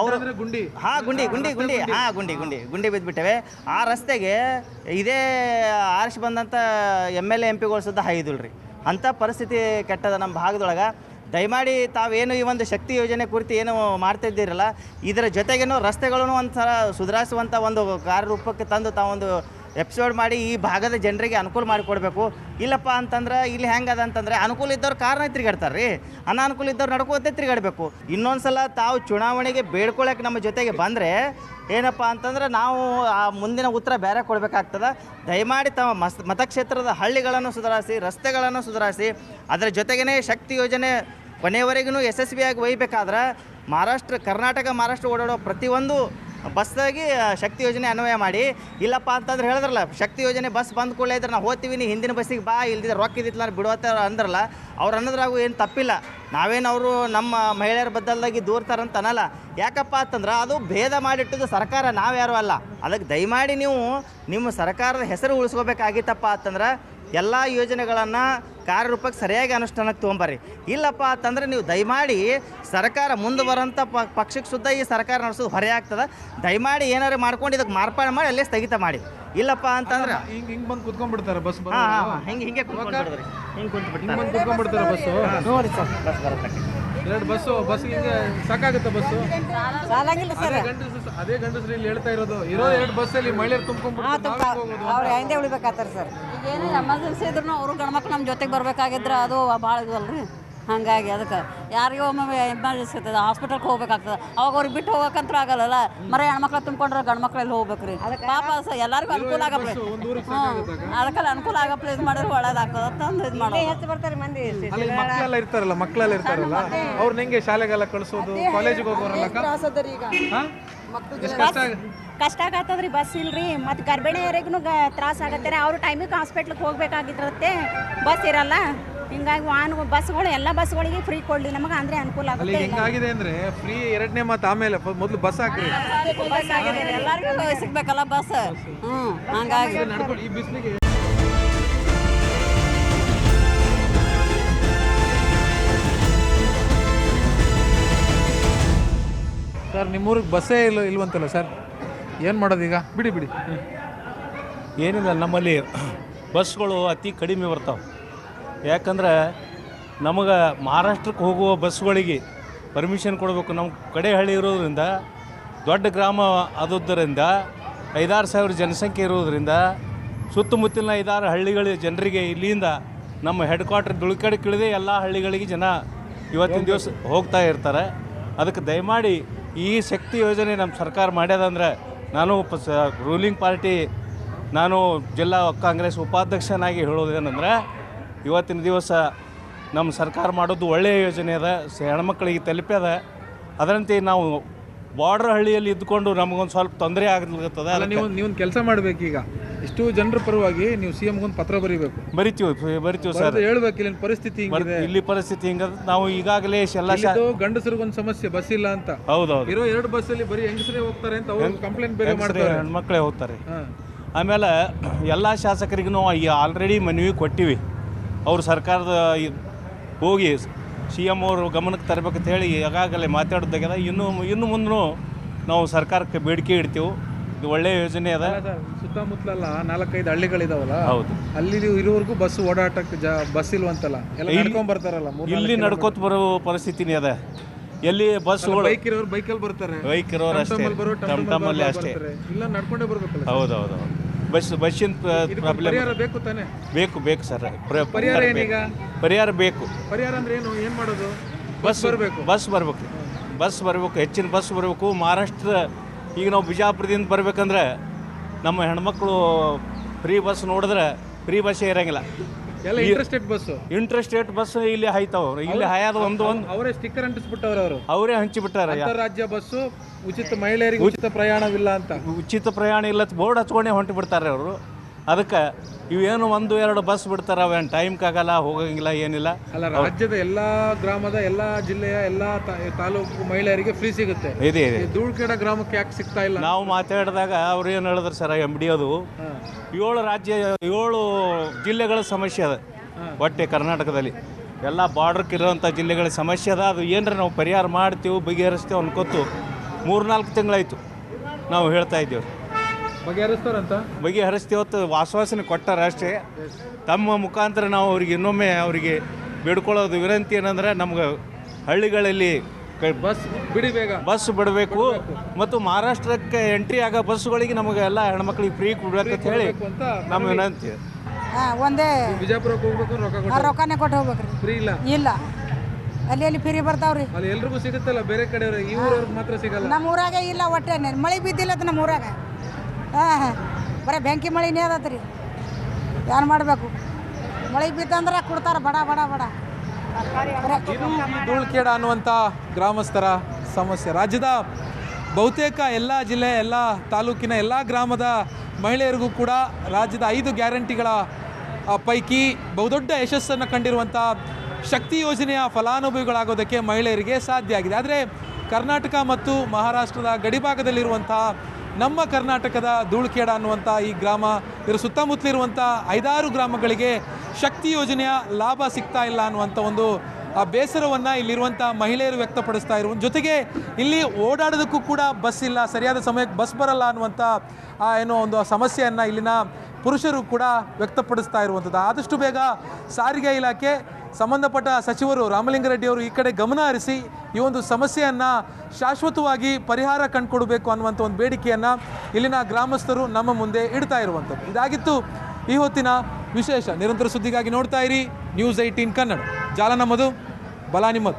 ಅವರು ಗುಂಡಿ. ಹಾಂ ಗುಂಡಿ ಗುಂಡಿ ಗುಂಡಿ. ಹಾಂ ಗುಂಡಿ ಗುಂಡಿ. ಗುಂಡಿ ಬಿದ್ದುಬಿಟ್ಟವೆ ಆ ರಸ್ತೆಗೆ ಇದೇ ಆರಿಸಿ ಬಂದಂಥ ಎಂ ಎಲ್ ಎ ಎಂ ಪಿಗಳು ಸುದ್ದ ಹಾಯ್ದುಲ್ರಿ ಅಂಥ ಪರಿಸ್ಥಿತಿ ಕೆಟ್ಟದ ನಮ್ಮ ಭಾಗದೊಳಗೆ. ದಯಮಾಡಿ ತಾವೇನು ಈ ಒಂದು ಶಕ್ತಿ ಯೋಜನೆ ಕುರಿತು ಏನು ಮಾಡ್ತಿದ್ದೀರಲ್ಲ ಇದರ ಜೊತೆಗೇನು ರಸ್ತೆಗಳನ್ನು ಒಂಥರ ಸುಧಾರಿಸುವಂಥ ಒಂದು ಕಾರ್ಯರೂಪಕ್ಕೆ ತಂದು ತಾವೊಂದು ಎಪಿಸೋಡ್ ಮಾಡಿ ಈ ಭಾಗದ ಜನರಿಗೆ ಅನುಕೂಲ ಮಾಡಿಕೊಡ್ಬೇಕು ಇಲ್ಲಪ್ಪ ಅಂತಂದ್ರೆ, ಇಲ್ಲಿ ಹೆಂಗದ ಅಂತಂದ್ರೆ, ಅನುಕೂಲ ಇದ್ದವ್ರು ಕಾರಣ ತಿರುಗಾಡ್ತಾರೆ ರೀ ಅನಾನುಕೂಲ ಇದ್ದವ್ರು ನಡ್ಕೋತೆ ತಿರುಗಾಡಬೇಕು. ಇನ್ನೊಂದು ಸಲ ತಾವು ಚುನಾವಣೆಗೆ ಬೇಡ್ಕೊಳಕ್ಕೆ ನಮ್ಮ ಜೊತೆಗೆ ಬಂದರೆ ಏನಪ್ಪ ಅಂತಂದ್ರೆ ನಾವು ಆ ಮುಂದಿನ ಉತ್ತರ ಬೇರೆ ಕೊಡಬೇಕಾಗ್ತದೆ. ದಯಮಾಡಿ ತಮ್ಮ ಮಸ್, ಮತಕ್ಷೇತ್ರದ ಹಳ್ಳಿಗಳನ್ನು ಸುಧಾರಿಸಿ, ರಸ್ತೆಗಳನ್ನು ಸುಧಾರಿಸಿ, ಅದರ ಜೊತೆಗೇ ಶಕ್ತಿ ಯೋಜನೆ ಕೊನೆಯವರೆಗೂ ಯಶಸ್ವಿಯಾಗಿ ಒಯ್ಯಬೇಕಾದ್ರೆ ಮಹಾರಾಷ್ಟ್ರ, ಕರ್ನಾಟಕ, ಮಹಾರಾಷ್ಟ್ರ ಓಡಾಡೋ ಪ್ರತಿಯೊಂದು ಬಸ್ಸಾಗಿ ಆ, ಶಕ್ತಿ ಯೋಜನೆ ಅನ್ವಯ ಮಾಡಿ. ಇಲ್ಲಪ್ಪ ಅಂತಂದ್ರೆ ಹೇಳಿದ್ರಲ್ಲ ಶಕ್ತಿ ಯೋಜನೆ ಬಸ್ ಬಂದ ಕೂಡಲೇ ಇದ್ರೆ ನಾವು ಹೋಗ್ತೀವಿ ನೀ ಹಿಂದಿನ ಬಸ್ಸಿಗೆ ಬಾ ಇಲ್ದಿದ್ರೆ ರೊಕ್ಕ ಇದ್ದಿತ್ತಲ್ಲ ಬಿಡುವತ್ತ ಅಂದ್ರಲ್ಲ ಅವ್ರು ಅನ್ನೋದ್ರಾಗೂ ಏನು ತಪ್ಪಿಲ್ಲ. ನಾವೇನು ಅವರು ನಮ್ಮ ಮಹಿಳೆಯರ ಬದ್ದಲ್ದಾಗಿ ದೂರ್ತಾರಂತ ಅನ್ನಲ್ಲ. ಯಾಕಪ್ಪ ಅಂತಂದ್ರೆ ಅದು ಭೇದ ಮಾಡಿಟ್ಟಿದ್ದು ಸರ್ಕಾರ ನಾವ್ಯಾರು ಅಲ್ಲ. ಅದಕ್ಕೆ ದಯಮಾಡಿ ನೀವು ನಿಮ್ಮ ಸರ್ಕಾರದ ಹೆಸರು ಉಳಿಸ್ಕೋಬೇಕಾಗಿತ್ತಪ್ಪ ಅಂತಂದ್ರೆ ಎಲ್ಲ ಯೋಜನೆಗಳನ್ನು ಕಾರ್ಯರೂಪಕ್ಕೆ ಸರಿಯಾಗಿ ಅನುಷ್ಠಾನಕ್ಕೆ ತೊಗೊಂಬರ್ರಿ. ಇಲ್ಲಪ್ಪ ಅಂತಂದ್ರೆ ನೀವು ದಯಮಾಡಿ ಸರ್ಕಾರ ಮುಂದೆ ಬರೋಂಥ ಪ ಪಕ್ಷಕ್ಕೆ ಸುದ್ದ ಈ ಸರ್ಕಾರ ನಡೆಸೋದು ಹೊರೆ ಆಗ್ತದೆ. ದಯಮಾಡಿ ಏನಾರು ಮಾಡ್ಕೊಂಡು ಇದಕ್ಕೆ ಮಾರ್ಪಾಡು ಮಾಡಿ ಅಲ್ಲೇ ಸ್ಥಗಿತ ಮಾಡಿ. ಇಲ್ಲಪ್ಪ ಅಂತಂದ್ರೆ ಹಿಂಗೆ ಹಿಂಗೆ ಬಂದು ಕುತ್ಕೊಂಡ್ಬಿಡ್ತಾರೆ ಬಸ್ ಹಾಂ ಹಾಂ ಹಿಂಗೆ ಹಿಂಗೆ ಕುಂತ್ಕೊಂಡ್ಬಿಡ್ರಿ ಹಿಂಗೆ ಕುತ್ಕೊಂಡ್ಬಿಡ್ತಾರೆ ಬಸ್ಸು? ನೋಡಿ ಸರ್ ಬಸ್ ಬರುತ್ತೆ ಎರಡು ಬಸ್ಸು ಬಸ್ ಹಿಂಗೆ ಸಾಕಾಗುತ್ತೆ ಬಸ್ಸು. ಸಾಲಾಗಿಲ್ಲ ಸರ್. ಅದೇ ಗಂಡಸರು ಅದೇ ಗಂಡಸರು ಇಲ್ಲಿ ಹೇಳ್ತಾ ಇರೋದು. ಇರೋ ಎರಡು ಬಸ್ಸಲ್ಲಿ ಮಹಿಳೆಯರು ಹೋಗೋದು ಅವ್ರು ಹಿಂದೆ ಉಳಿಬೇಕಾಗ್ತಾರೆ ಸರ್. ಈಗ ಏನು ಎಮರ್ಜೆನ್ಸಿ ಇದ್ರು ಅವರು ಗಂಡ್ಮಕ್ಳು ನಮ್ಮ ಜೊತೆಗೆ ಬರ್ಬೇಕಾಗಿದ್ರೆ ಅದು ಭಾಳ ಇದು ಅಲ್ರಿ. ಹಾಗಾಗಿ ಅದಕ್ಕೆ ಯಾರಿಗೋ ಒಮ್ಮೆ ಎಮರ್ಜೆನ್ಸಿ ಇರ್ತದೆ ಹಾಸ್ಪಿಟಲ್ಗೆ ಹೋಗ್ಬೇಕಾಗ್ತದೆ. ಅವಾಗ ಅವ್ರಿಗೆ ಬಿಟ್ಟು ಹೋಗಕ್ಕಂತೂ ಆಗಲ್ಲಲ್ಲ? ಮರೆ ಹೆಣ್ಮಕ್ಳು ತುಂಬ್ಕೊಂಡ್ರೆ ಗಂಡ್ಮಕ್ಳೆಲ್ಲ ಹೋಗ್ಬೇಕು ರೀ? ಪಾಪ ಸ ಎಲ್ಲರಿಗೂ ಅನುಕೂಲ ಆಗಪ್ಲೆ ಒಂದ್ ಊರಿಗೆ ಹ್ಞೂ ಅದಕ್ಕೆಲ್ಲ ಅನುಕೂಲ ಆಗಪ್ಲೆ ಇದು ಮಾಡಿದ್ರೆ ಒಳ್ಳೇದಾಗ್ತದೆ. ಅಂತಂದು ಇದು ಮಾಡೋದು. ಹೆಚ್ಚು ಬರ್ತಾರೆ ಮಂದಿ ಅಲ್ಲಿ ಮಕ್ಕಳೆಲ್ಲ ಇರ್ತಾರಲ್ಲ ಮಕ್ಕಳೆಲ್ಲ ಇರ್ತಾರಲ್ಲ ಅವ್ರನ್ನ ಹೆಂಗೆ ಶಾಲೆಗೆಲ್ಲ ಕಳಿಸೋದು ಕಾಲೇಜಿಗೆ ಹೋಗೋರಲ್ಲ ಕಷ್ಟ ಆಗತ್ತದ್ರಿ ಬಸ್ ಇಲ್ರಿ. ಮತ್ತು ಗರ್ಭಿಣಿಯರಿಗೂ ತ್ರಾಸ ಆಗತ್ತೆ. ಅವ್ರ ಟೈಮಿಗೆ ಹಾಸ್ಪಿಟ್ಲಿಗೆ ಹೋಗ್ಬೇಕಾಗಿರುತ್ತೆ ಬಸ್ ಇರಲ್ಲ. ಹಿಂಗಾಗಿ ವಾಹನ ಬಸ್ಗಳು ಎಲ್ಲ ಬಸ್ಗಳಿಗೆ ಫ್ರೀ ಕೊಡ್ಲಿ. ನಮಗೆ ಅಂದ್ರೆ ಅನುಕೂಲ ಅಲ್ಲಿ ಆಗುತ್ತೆ ಹೆಂಗಾಗಿದೆ ಅಂದ್ರೆ ಫ್ರೀ ಎರಡನೇ ಮತ್ತೆ ಆಮೇಲೆ ಮೊದಲು ಬಸ್ ಹಾಕ್ರಿ. ಬಸ್ ಆಗಿದೆ. ಎಲ್ಲರಿಗೂ ಸಿಗ್ಬೇಕಲ್ಲ ಬಸ್ ಹ್ಞೂ ಹಂಗಾಗಿ. ಈ ಬಿಸಿಲಿಗೆ. ಸರ್ ನಿಮ್ಮೂರಿಗೆ ಬಸ್ಸೇ ಇಲ್ಲ ಇಲ್ವಂತಲ್ಲ ಸರ್? ಏನು ಮಾಡೋದು ಈಗ? ಬಿಡಿ ಬಿಡಿ. ಏನಿಲ್ಲ ನಮ್ಮಲ್ಲಿ ಬಸ್ಗಳು ಅತಿ ಕಡಿಮೆ ಬರ್ತಾವೆ. ಯಾಕಂದ್ರೆ ನಮಗೆ ಮಹಾರಾಷ್ಟ್ರಕ್ಕೆ ಹೋಗುವ ಬಸ್ಗಳಿಗೆ ಪರ್ಮಿಷನ್ ಕೊಡಬೇಕು. ನಮ್ಮ ಕಡೆ ಹಳ್ಳಿ ಇರೋದ್ರಿಂದ, ದೊಡ್ಡ ಗ್ರಾಮ ಆದದ್ದರಿಂದ, ಐದಾರು ಸಾವಿರ ಜನಸಂಖ್ಯೆ ಇರೋದ್ರಿಂದ, ಸುತ್ತಮುತ್ತಲಿನ ಐದಾರು ಹಳ್ಳಿಗಳ ಜನರಿಗೆ ಇಲ್ಲಿಂದ ನಮ್ಮ ಹೆಡ್ ಕ್ವಾರ್ಟರ್ ದುಳ್ಕಡಕ್ಕಿಳಿದೇ ಎಲ್ಲ ಹಳ್ಳಿಗಳಿಗೆ ಜನ ಇವತ್ತಿನ ದಿವಸ ಹೋಗ್ತಾ ಇರ್ತಾರೆ. ಅದಕ್ಕೆ ದಯಮಾಡಿ ಈ ಶಕ್ತಿ ಯೋಜನೆ ನಮ್ಮ ಸರ್ಕಾರ ಮಾಡ್ಯದಂದ್ರೆ ನಾನು ರೂಲಿಂಗ್ ಪಾರ್ಟಿ ನಾನು ಜಿಲ್ಲಾ ಕಾಂಗ್ರೆಸ್ ಉಪಾಧ್ಯಕ್ಷನಾಗಿ ಹೇಳೋದೇನೆಂದ್ರೆ ಇವತ್ತಿನ ದಿವಸ ನಮ್ಮ ಸರ್ಕಾರ ಮಾಡೋದು ಒಳ್ಳೆಯ ಯೋಜನೆ ಅದ ಸ- ಹೆಣ್ಮಕ್ಳಿಗೆ ತಲುಪ್ಯದ ಅದರಂತೆ ನಾವು ಬಾರ್ಡರ್ ಹಳ್ಳಿಯಲ್ಲಿ ಇದ್ದುಕೊಂಡು ನಮಗೊಂದು ಸ್ವಲ್ಪ ತೊಂದರೆ ಆಗ್ಲಿಕ್ಕತ್ತದ ಅಲ್ಲ ನೀವು ಕೆಲಸ ಮಾಡಬೇಕೀಗ. ಇಷ್ಟು ಜನರ ಪರವಾಗಿ ನೀವು ಸಿ ಎಮ್ಗೊಂದು ಪತ್ರ ಬರೀಬೇಕು. ಬರಿತೀವಿ ಬರಿತೀವಿ ಸರ್. ಹೇಳ್ಬೇಕು ಇಲ್ಲಿನ ಪರಿಸ್ಥಿತಿ ಹಿಂಗಿದೆ. ಇಲ್ಲಿ ಪರಿಸ್ಥಿತಿ ಹಿಂಗ ನಾವು ಈಗಾಗಲೇ ಎಲ್ಲ ಶಾ ಗಂಡಸರಿಗೊಂದು ಸಮಸ್ಯೆ ಬಸ್ ಇಲ್ಲ ಅಂತ. ಹೌದೌದು. ಇರೋ ಎರಡು ಬಸ್ ಅಲ್ಲಿ ಬರೀ ಹೆಂಗಸರೇ ಹೋಗ್ತಾರೆ ಅಂತ ಅವ್ರು ಕಂಪ್ಲೇಂಟ್ ಬೇರೆ ಮಾಡ್ತಾರೆ. ಹೆಣ್ಮಕ್ಳೇ ಹೋಗ್ತಾರೆ. ಹಾ. ಆಮೇಲೆ ಎಲ್ಲ ಶಾಸಕರಿಗೂ ಈ ಆಲ್ರೆಡಿ ಮನವಿ ಕೊಟ್ಟಿವಿ. ಅವ್ರು ಸರ್ಕಾರದ ಹೋಗಿ ಸಿ ಎಂ ಅವರು ಗಮನಕ್ಕೆ ತರಬೇಕಂತ ಹೇಳಿ ಈಗಾಗಲೇ ಮಾತಾಡೋದಾಗ್ಯದ ಇನ್ನು ಇನ್ನು ಮುಂದೂ ನಾವು ಸರ್ಕಾರಕ್ಕೆ ಬೇಡಿಕೆ ಇಡ್ತೀವಿ. ಇದು ಒಳ್ಳೆಯ ಯೋಜನೆ ಅದ. ಸುತ್ತಮುತ್ತಲ ನಾಲ್ಕೈದು ಹಳ್ಳಿಗಳಿದಾವಲ್ಲ ಹೌದು. ಅಲ್ಲಿ ಇರೋವರೆಗೂ ಬಸ್ ಓಡಾಟಕ್ಕೆ ಜ ಬಸ್ ಇಲ್ವಂತಲ್ಲ ಎಲ್ಲ ಬರ್ತಾರಲ್ಲ ಇಲ್ಲಿ ನಡ್ಕೋತ ಬರೋ ಪರಿಸ್ಥಿತಿನೇ ಅದ. ಎಲ್ಲಿ ಬಸ್ ಬೈಕ್ ಇರೋರು ಬೈಕಲ್ಲಿ ಬರ್ತಾರೆ. ಬೈಕ್ ಇರೋರು ಅಷ್ಟೇ. ಟಮ್ ಟಮ್ ಅಲ್ಲಿ ಅಷ್ಟೇ. ಇಲ್ಲ ನಡ್ಕೊಂಡೇ ಬರ್ಬೇಕಲ್ಲ? ಹೌದು ಹೌದು ಹೌದು. ಬಸ್ ಬಸ್ಸಿನ ಪ್ರಾಬ್ಲಮ್ ಬೇಕು ತಾನೆ? ಬೇಕು ಬೇಕು ಸರ್. ಪರಿಹಾರ ಬೇಕು. ಏನೀಗ? ಪರಿಹಾರ ಬೇಕು. ಪರಿಹಾರ ಅಂದ್ರೆ ಏನು? ಏನು ಮಾಡೋದು? ಬಸ್ ಬರಬೇಕು. ಬಸ್ ಬರಬೇಕು. ಬಸ್ ಬರಬೇಕು. ಹೆಚ್ಚಿನ ಬಸ್ ಬರಬೇಕು. ಮಹಾರಾಷ್ಟ್ರ ಈಗ ನಾವು ಬಿಜಾಪುರದಿಂದ ಬರ್ಬೇಕಂದ್ರೆ ನಮ್ಮ ಹೆಣ್ಮಕ್ಳು ಫ್ರೀ ಬಸ್ ನೋಡಿದ್ರೆ ಫ್ರೀ ಬಸ್ಸೇ ಇರಂಗಿಲ್ಲ. ಎಲ್ಲ ಇಂಟ್ರೆಸ್ಟೆಡ್ ಬಸ್ ಇಂಟ್ರೆಸ್ಟೇಟ್ ಬಸ್ ಇಲ್ಲಿ ಹಾಯ್ತಾವ. ಇಲ್ಲಿ ಹಾಯೋದು ಒಂದು ಒಂದು ಅವರೇ ಸ್ಟಿಕ್ಕರ್ ಅಂಟಿಸ್ಬಿಟ್ಟವ್ರ ಅವರು. ಅವರೇ ಹಂಚಿಬಿಟ್ಟಾರ ರಾಜ್ಯ ಬಸ್ಸು ಉಚಿತ ಮಹಿಳೆಯರಿಗೆ ಉಚಿತ ಪ್ರಯಾಣವಿಲ್ಲ ಅಂತ. ಉಚಿತ ಪ್ರಯಾಣ ಇಲ್ಲ ಬೋರ್ಡ್ ಹಚ್ಕೊಂಡೇ ಹೊಂಟು ಬಿಡ್ತಾರೆ ಅವರು. ಅದಕ್ಕೆ ಇವೇನು ಒಂದು ಎರಡು ಬಸ್ ಬಿಡ್ತಾರೆ ಅವೇನು ಟೈಮ್ಗಾಗಲ್ಲ ಹೋಗಂಗಿಲ್ಲ ಏನಿಲ್ಲ. ಅಲ್ಲ ರಾಜ್ಯದ ಎಲ್ಲ ಗ್ರಾಮದ ಎಲ್ಲ ಜಿಲ್ಲೆಯ ಎಲ್ಲ ತಾಲೂಕು ಮಹಿಳೆಯರಿಗೆ ಫ್ರೀ ಸಿಗುತ್ತೆ. ಇದೆ ಇದೆ. ಧೂಳ್ಕೇಡ ಗ್ರಾಮಕ್ಕೆ ಯಾಕೆ ಸಿಗ್ತಾ ಇಲ್ಲ? ನಾವು ಮಾತಾಡಿದಾಗ ಅವ್ರು ಏನು ಹೇಳಿದ್ರು ಸರ್ ಎಂ ಡಿ ಅದು. ಏಳು ರಾಜ್ಯ ಏಳು ಜಿಲ್ಲೆಗಳ ಸಮಸ್ಯೆ ಅದ. ಒಟ್ಟೆ ಕರ್ನಾಟಕದಲ್ಲಿ. ಎಲ್ಲ ಬಾರ್ಡ್ರಕ್ಕೆ ಇರೋವಂಥ ಜಿಲ್ಲೆಗಳ ಸಮಸ್ಯೆ ಅದ. ಅದು ಏನರ ನಾವು ಪರಿಹಾರ ಮಾಡ್ತೀವಿ ಬಗೆಹರಿಸ್ತೇವೆ ಅನ್ಕೋತು ಮೂರ್ನಾಲ್ಕು ತಿಂಗಳಾಯ್ತು ನಾವು ಹೇಳ್ತಾ ಇದ್ದೇವೆ. ಬಗೆಹರಿಸ್ತಾರಂತ? ಬಗೆಹರಿಸ್ತೀವತ್ತು ಆಶ್ವಾಸನೆ ಕೊಟ್ಟಾರ ಅಷ್ಟೇ. ತಮ್ಮ ಮುಖಾಂತರ ನಾವು ಅವ್ರಿಗೆ ಇನ್ನೊಮ್ಮೆ ಅವರಿಗೆ ಬೇಡ್ಕೊಳ್ಳೋದು ವಿನಂತಿ ಏನಂದ್ರೆ ನಮ್ಗೆ ಹಳ್ಳಿಗಳಲ್ಲಿ ಬಸ್ ಬಿಡಿ ಬೇಗ. ಬಸ್ ಬಿಡಬೇಕು. ಮತ್ತು ಮಹಾರಾಷ್ಟ್ರಕ್ಕೆ ಎಂಟ್ರಿ ಆಗೋ ಬಸ್ಗಳಿಗೆ ನಮಗೆ ಎಲ್ಲ ಹೆಣ್ಮಕ್ಳಿಗೆ ಫ್ರೀ ಕೊಡ್ಬೇಕಂತ ಹೇಳಿ ನಮ್ಮ ವಿನಂತಿ. ಒಂದೇ ಬಿಜಾಪುರಕ್ಕೆ ಹೋಗ್ಬೇಕು ರೊಕ್ಕ ರೊಕ್ಕನೇ ಕೊಟ್ಟು ಹೋಗ್ಬೇಕ್ರಿ. ಫ್ರೀ ಇಲ್ಲ? ಇಲ್ಲ. ಅಲ್ಲಿ ಅಲ್ಲಿ ಫ್ರೀ ಬರ್ತಾವ್ರಿ? ಅಲ್ಲಿ ಎಲ್ರಿಗೂ ಸಿಗುತ್ತಲ್ಲ? ಬೇರೆ ಕಡೆ ಈ ಊರವ್ರಿಗೆ ಮಾತ್ರ ಸಿಗಲ್ಲ? ನಮ್ಮ ಊರಾಗ ಇಲ್ಲ ಒಟ್ಟೆ ಮಳೆ ಬಿದ್ದಿಲ್ಲ ನಮ್ಮ ಊರಾಗ ಹಾಂ ಬರೀ ಬೆಂಕಿ ಮಳಿನೇ ಅದತ್ರಿ. ಏನು ಮಾಡಬೇಕು? ಮಳೆ ಬಿತ್ತಂದ್ರೆ ಕೊಡ್ತಾರೆ, ಬಡ ಬಡ ಬಡ. ಧೂಳ್ಖೇಡ ಅನ್ನುವಂಥ ಗ್ರಾಮಸ್ಥರ ಸಮಸ್ಯೆ. ರಾಜ್ಯದ ಬಹುತೇಕ ಎಲ್ಲ ಜಿಲ್ಲೆ, ಎಲ್ಲ ತಾಲೂಕಿನ ಎಲ್ಲ ಗ್ರಾಮದ ಮಹಿಳೆಯರಿಗೂ ಕೂಡ ರಾಜ್ಯದ ಐದು ಗ್ಯಾರಂಟಿಗಳ ಪೈಕಿ ಬಹುದೊಡ್ಡ ಯಶಸ್ಸನ್ನು ಕಂಡಿರುವಂಥ ಶಕ್ತಿ ಯೋಜನೆಯ ಫಲಾನುಭವಿಗಳಾಗೋದಕ್ಕೆ ಮಹಿಳೆಯರಿಗೆ ಸಾಧ್ಯ ಆಗಿದೆ. ಆದರೆ ಕರ್ನಾಟಕ ಮತ್ತು ಮಹಾರಾಷ್ಟ್ರದ ಗಡಿಭಾಗದಲ್ಲಿರುವಂಥ ನಮ್ಮ ಕರ್ನಾಟಕದ ಧೂಳ್ಖೇಡ ಅನ್ನುವಂಥ ಈ ಗ್ರಾಮ ಇದರ ಸುತ್ತಮುತ್ತಲಿರುವಂಥ ಐದಾರು ಗ್ರಾಮಗಳಿಗೆ ಶಕ್ತಿ ಯೋಜನೆಯ ಲಾಭ ಸಿಗ್ತಾ ಇಲ್ಲ ಅನ್ನುವಂಥ ಒಂದು, ಆ, ಬೇಸರವನ್ನು ಇಲ್ಲಿರುವಂಥ ಮಹಿಳೆಯರು ವ್ಯಕ್ತಪಡಿಸ್ತಾ ಇರುವ ಜೊತೆಗೆ ಇಲ್ಲಿ ಓಡಾಡೋದಕ್ಕೂ ಕೂಡ ಬಸ್ ಇಲ್ಲ, ಸರಿಯಾದ ಸಮಯಕ್ಕೆ ಬಸ್ ಬರಲ್ಲ ಅನ್ನುವಂಥ, ಆ, ಏನೋ ಒಂದು ಸಮಸ್ಯೆಯನ್ನು ಇಲ್ಲಿನ ಪುರುಷರು ಕೂಡ ವ್ಯಕ್ತಪಡಿಸ್ತಾ ಇರುವಂಥದ್ದು. ಆದಷ್ಟು ಬೇಗ ಸಾರಿಗೆ ಇಲಾಖೆ ಸಂಬಂಧಪಟ್ಟ ಸಚಿವರು ರಾಮಲಿಂಗಾರೆಡ್ಡಿ ಅವರು ಈ ಕಡೆ ಗಮನ ಹರಿಸಿ ಈ ಒಂದು ಸಮಸ್ಯೆಯನ್ನು ಶಾಶ್ವತವಾಗಿ ಪರಿಹಾರ ಕಂಡುಕೊಡಬೇಕು ಅನ್ನುವಂಥ ಒಂದು ಬೇಡಿಕೆಯನ್ನು ಇಲ್ಲಿನ ಗ್ರಾಮಸ್ಥರು ನಮ್ಮ ಮುಂದೆ ಇಡ್ತಾ ಇರುವಂಥದ್ದು. ಇದಾಗಿತ್ತು ಈ ಹೊತ್ತಿನ ವಿಶೇಷ. ನಿರಂತರ ಸುದ್ದಿಗಾಗಿ ನೋಡ್ತಾ ಇರಿ. News eighteen Kannada. ಜಾಲ ನಮ್ಮದು ಬಲ ನಿಮ್ಮದು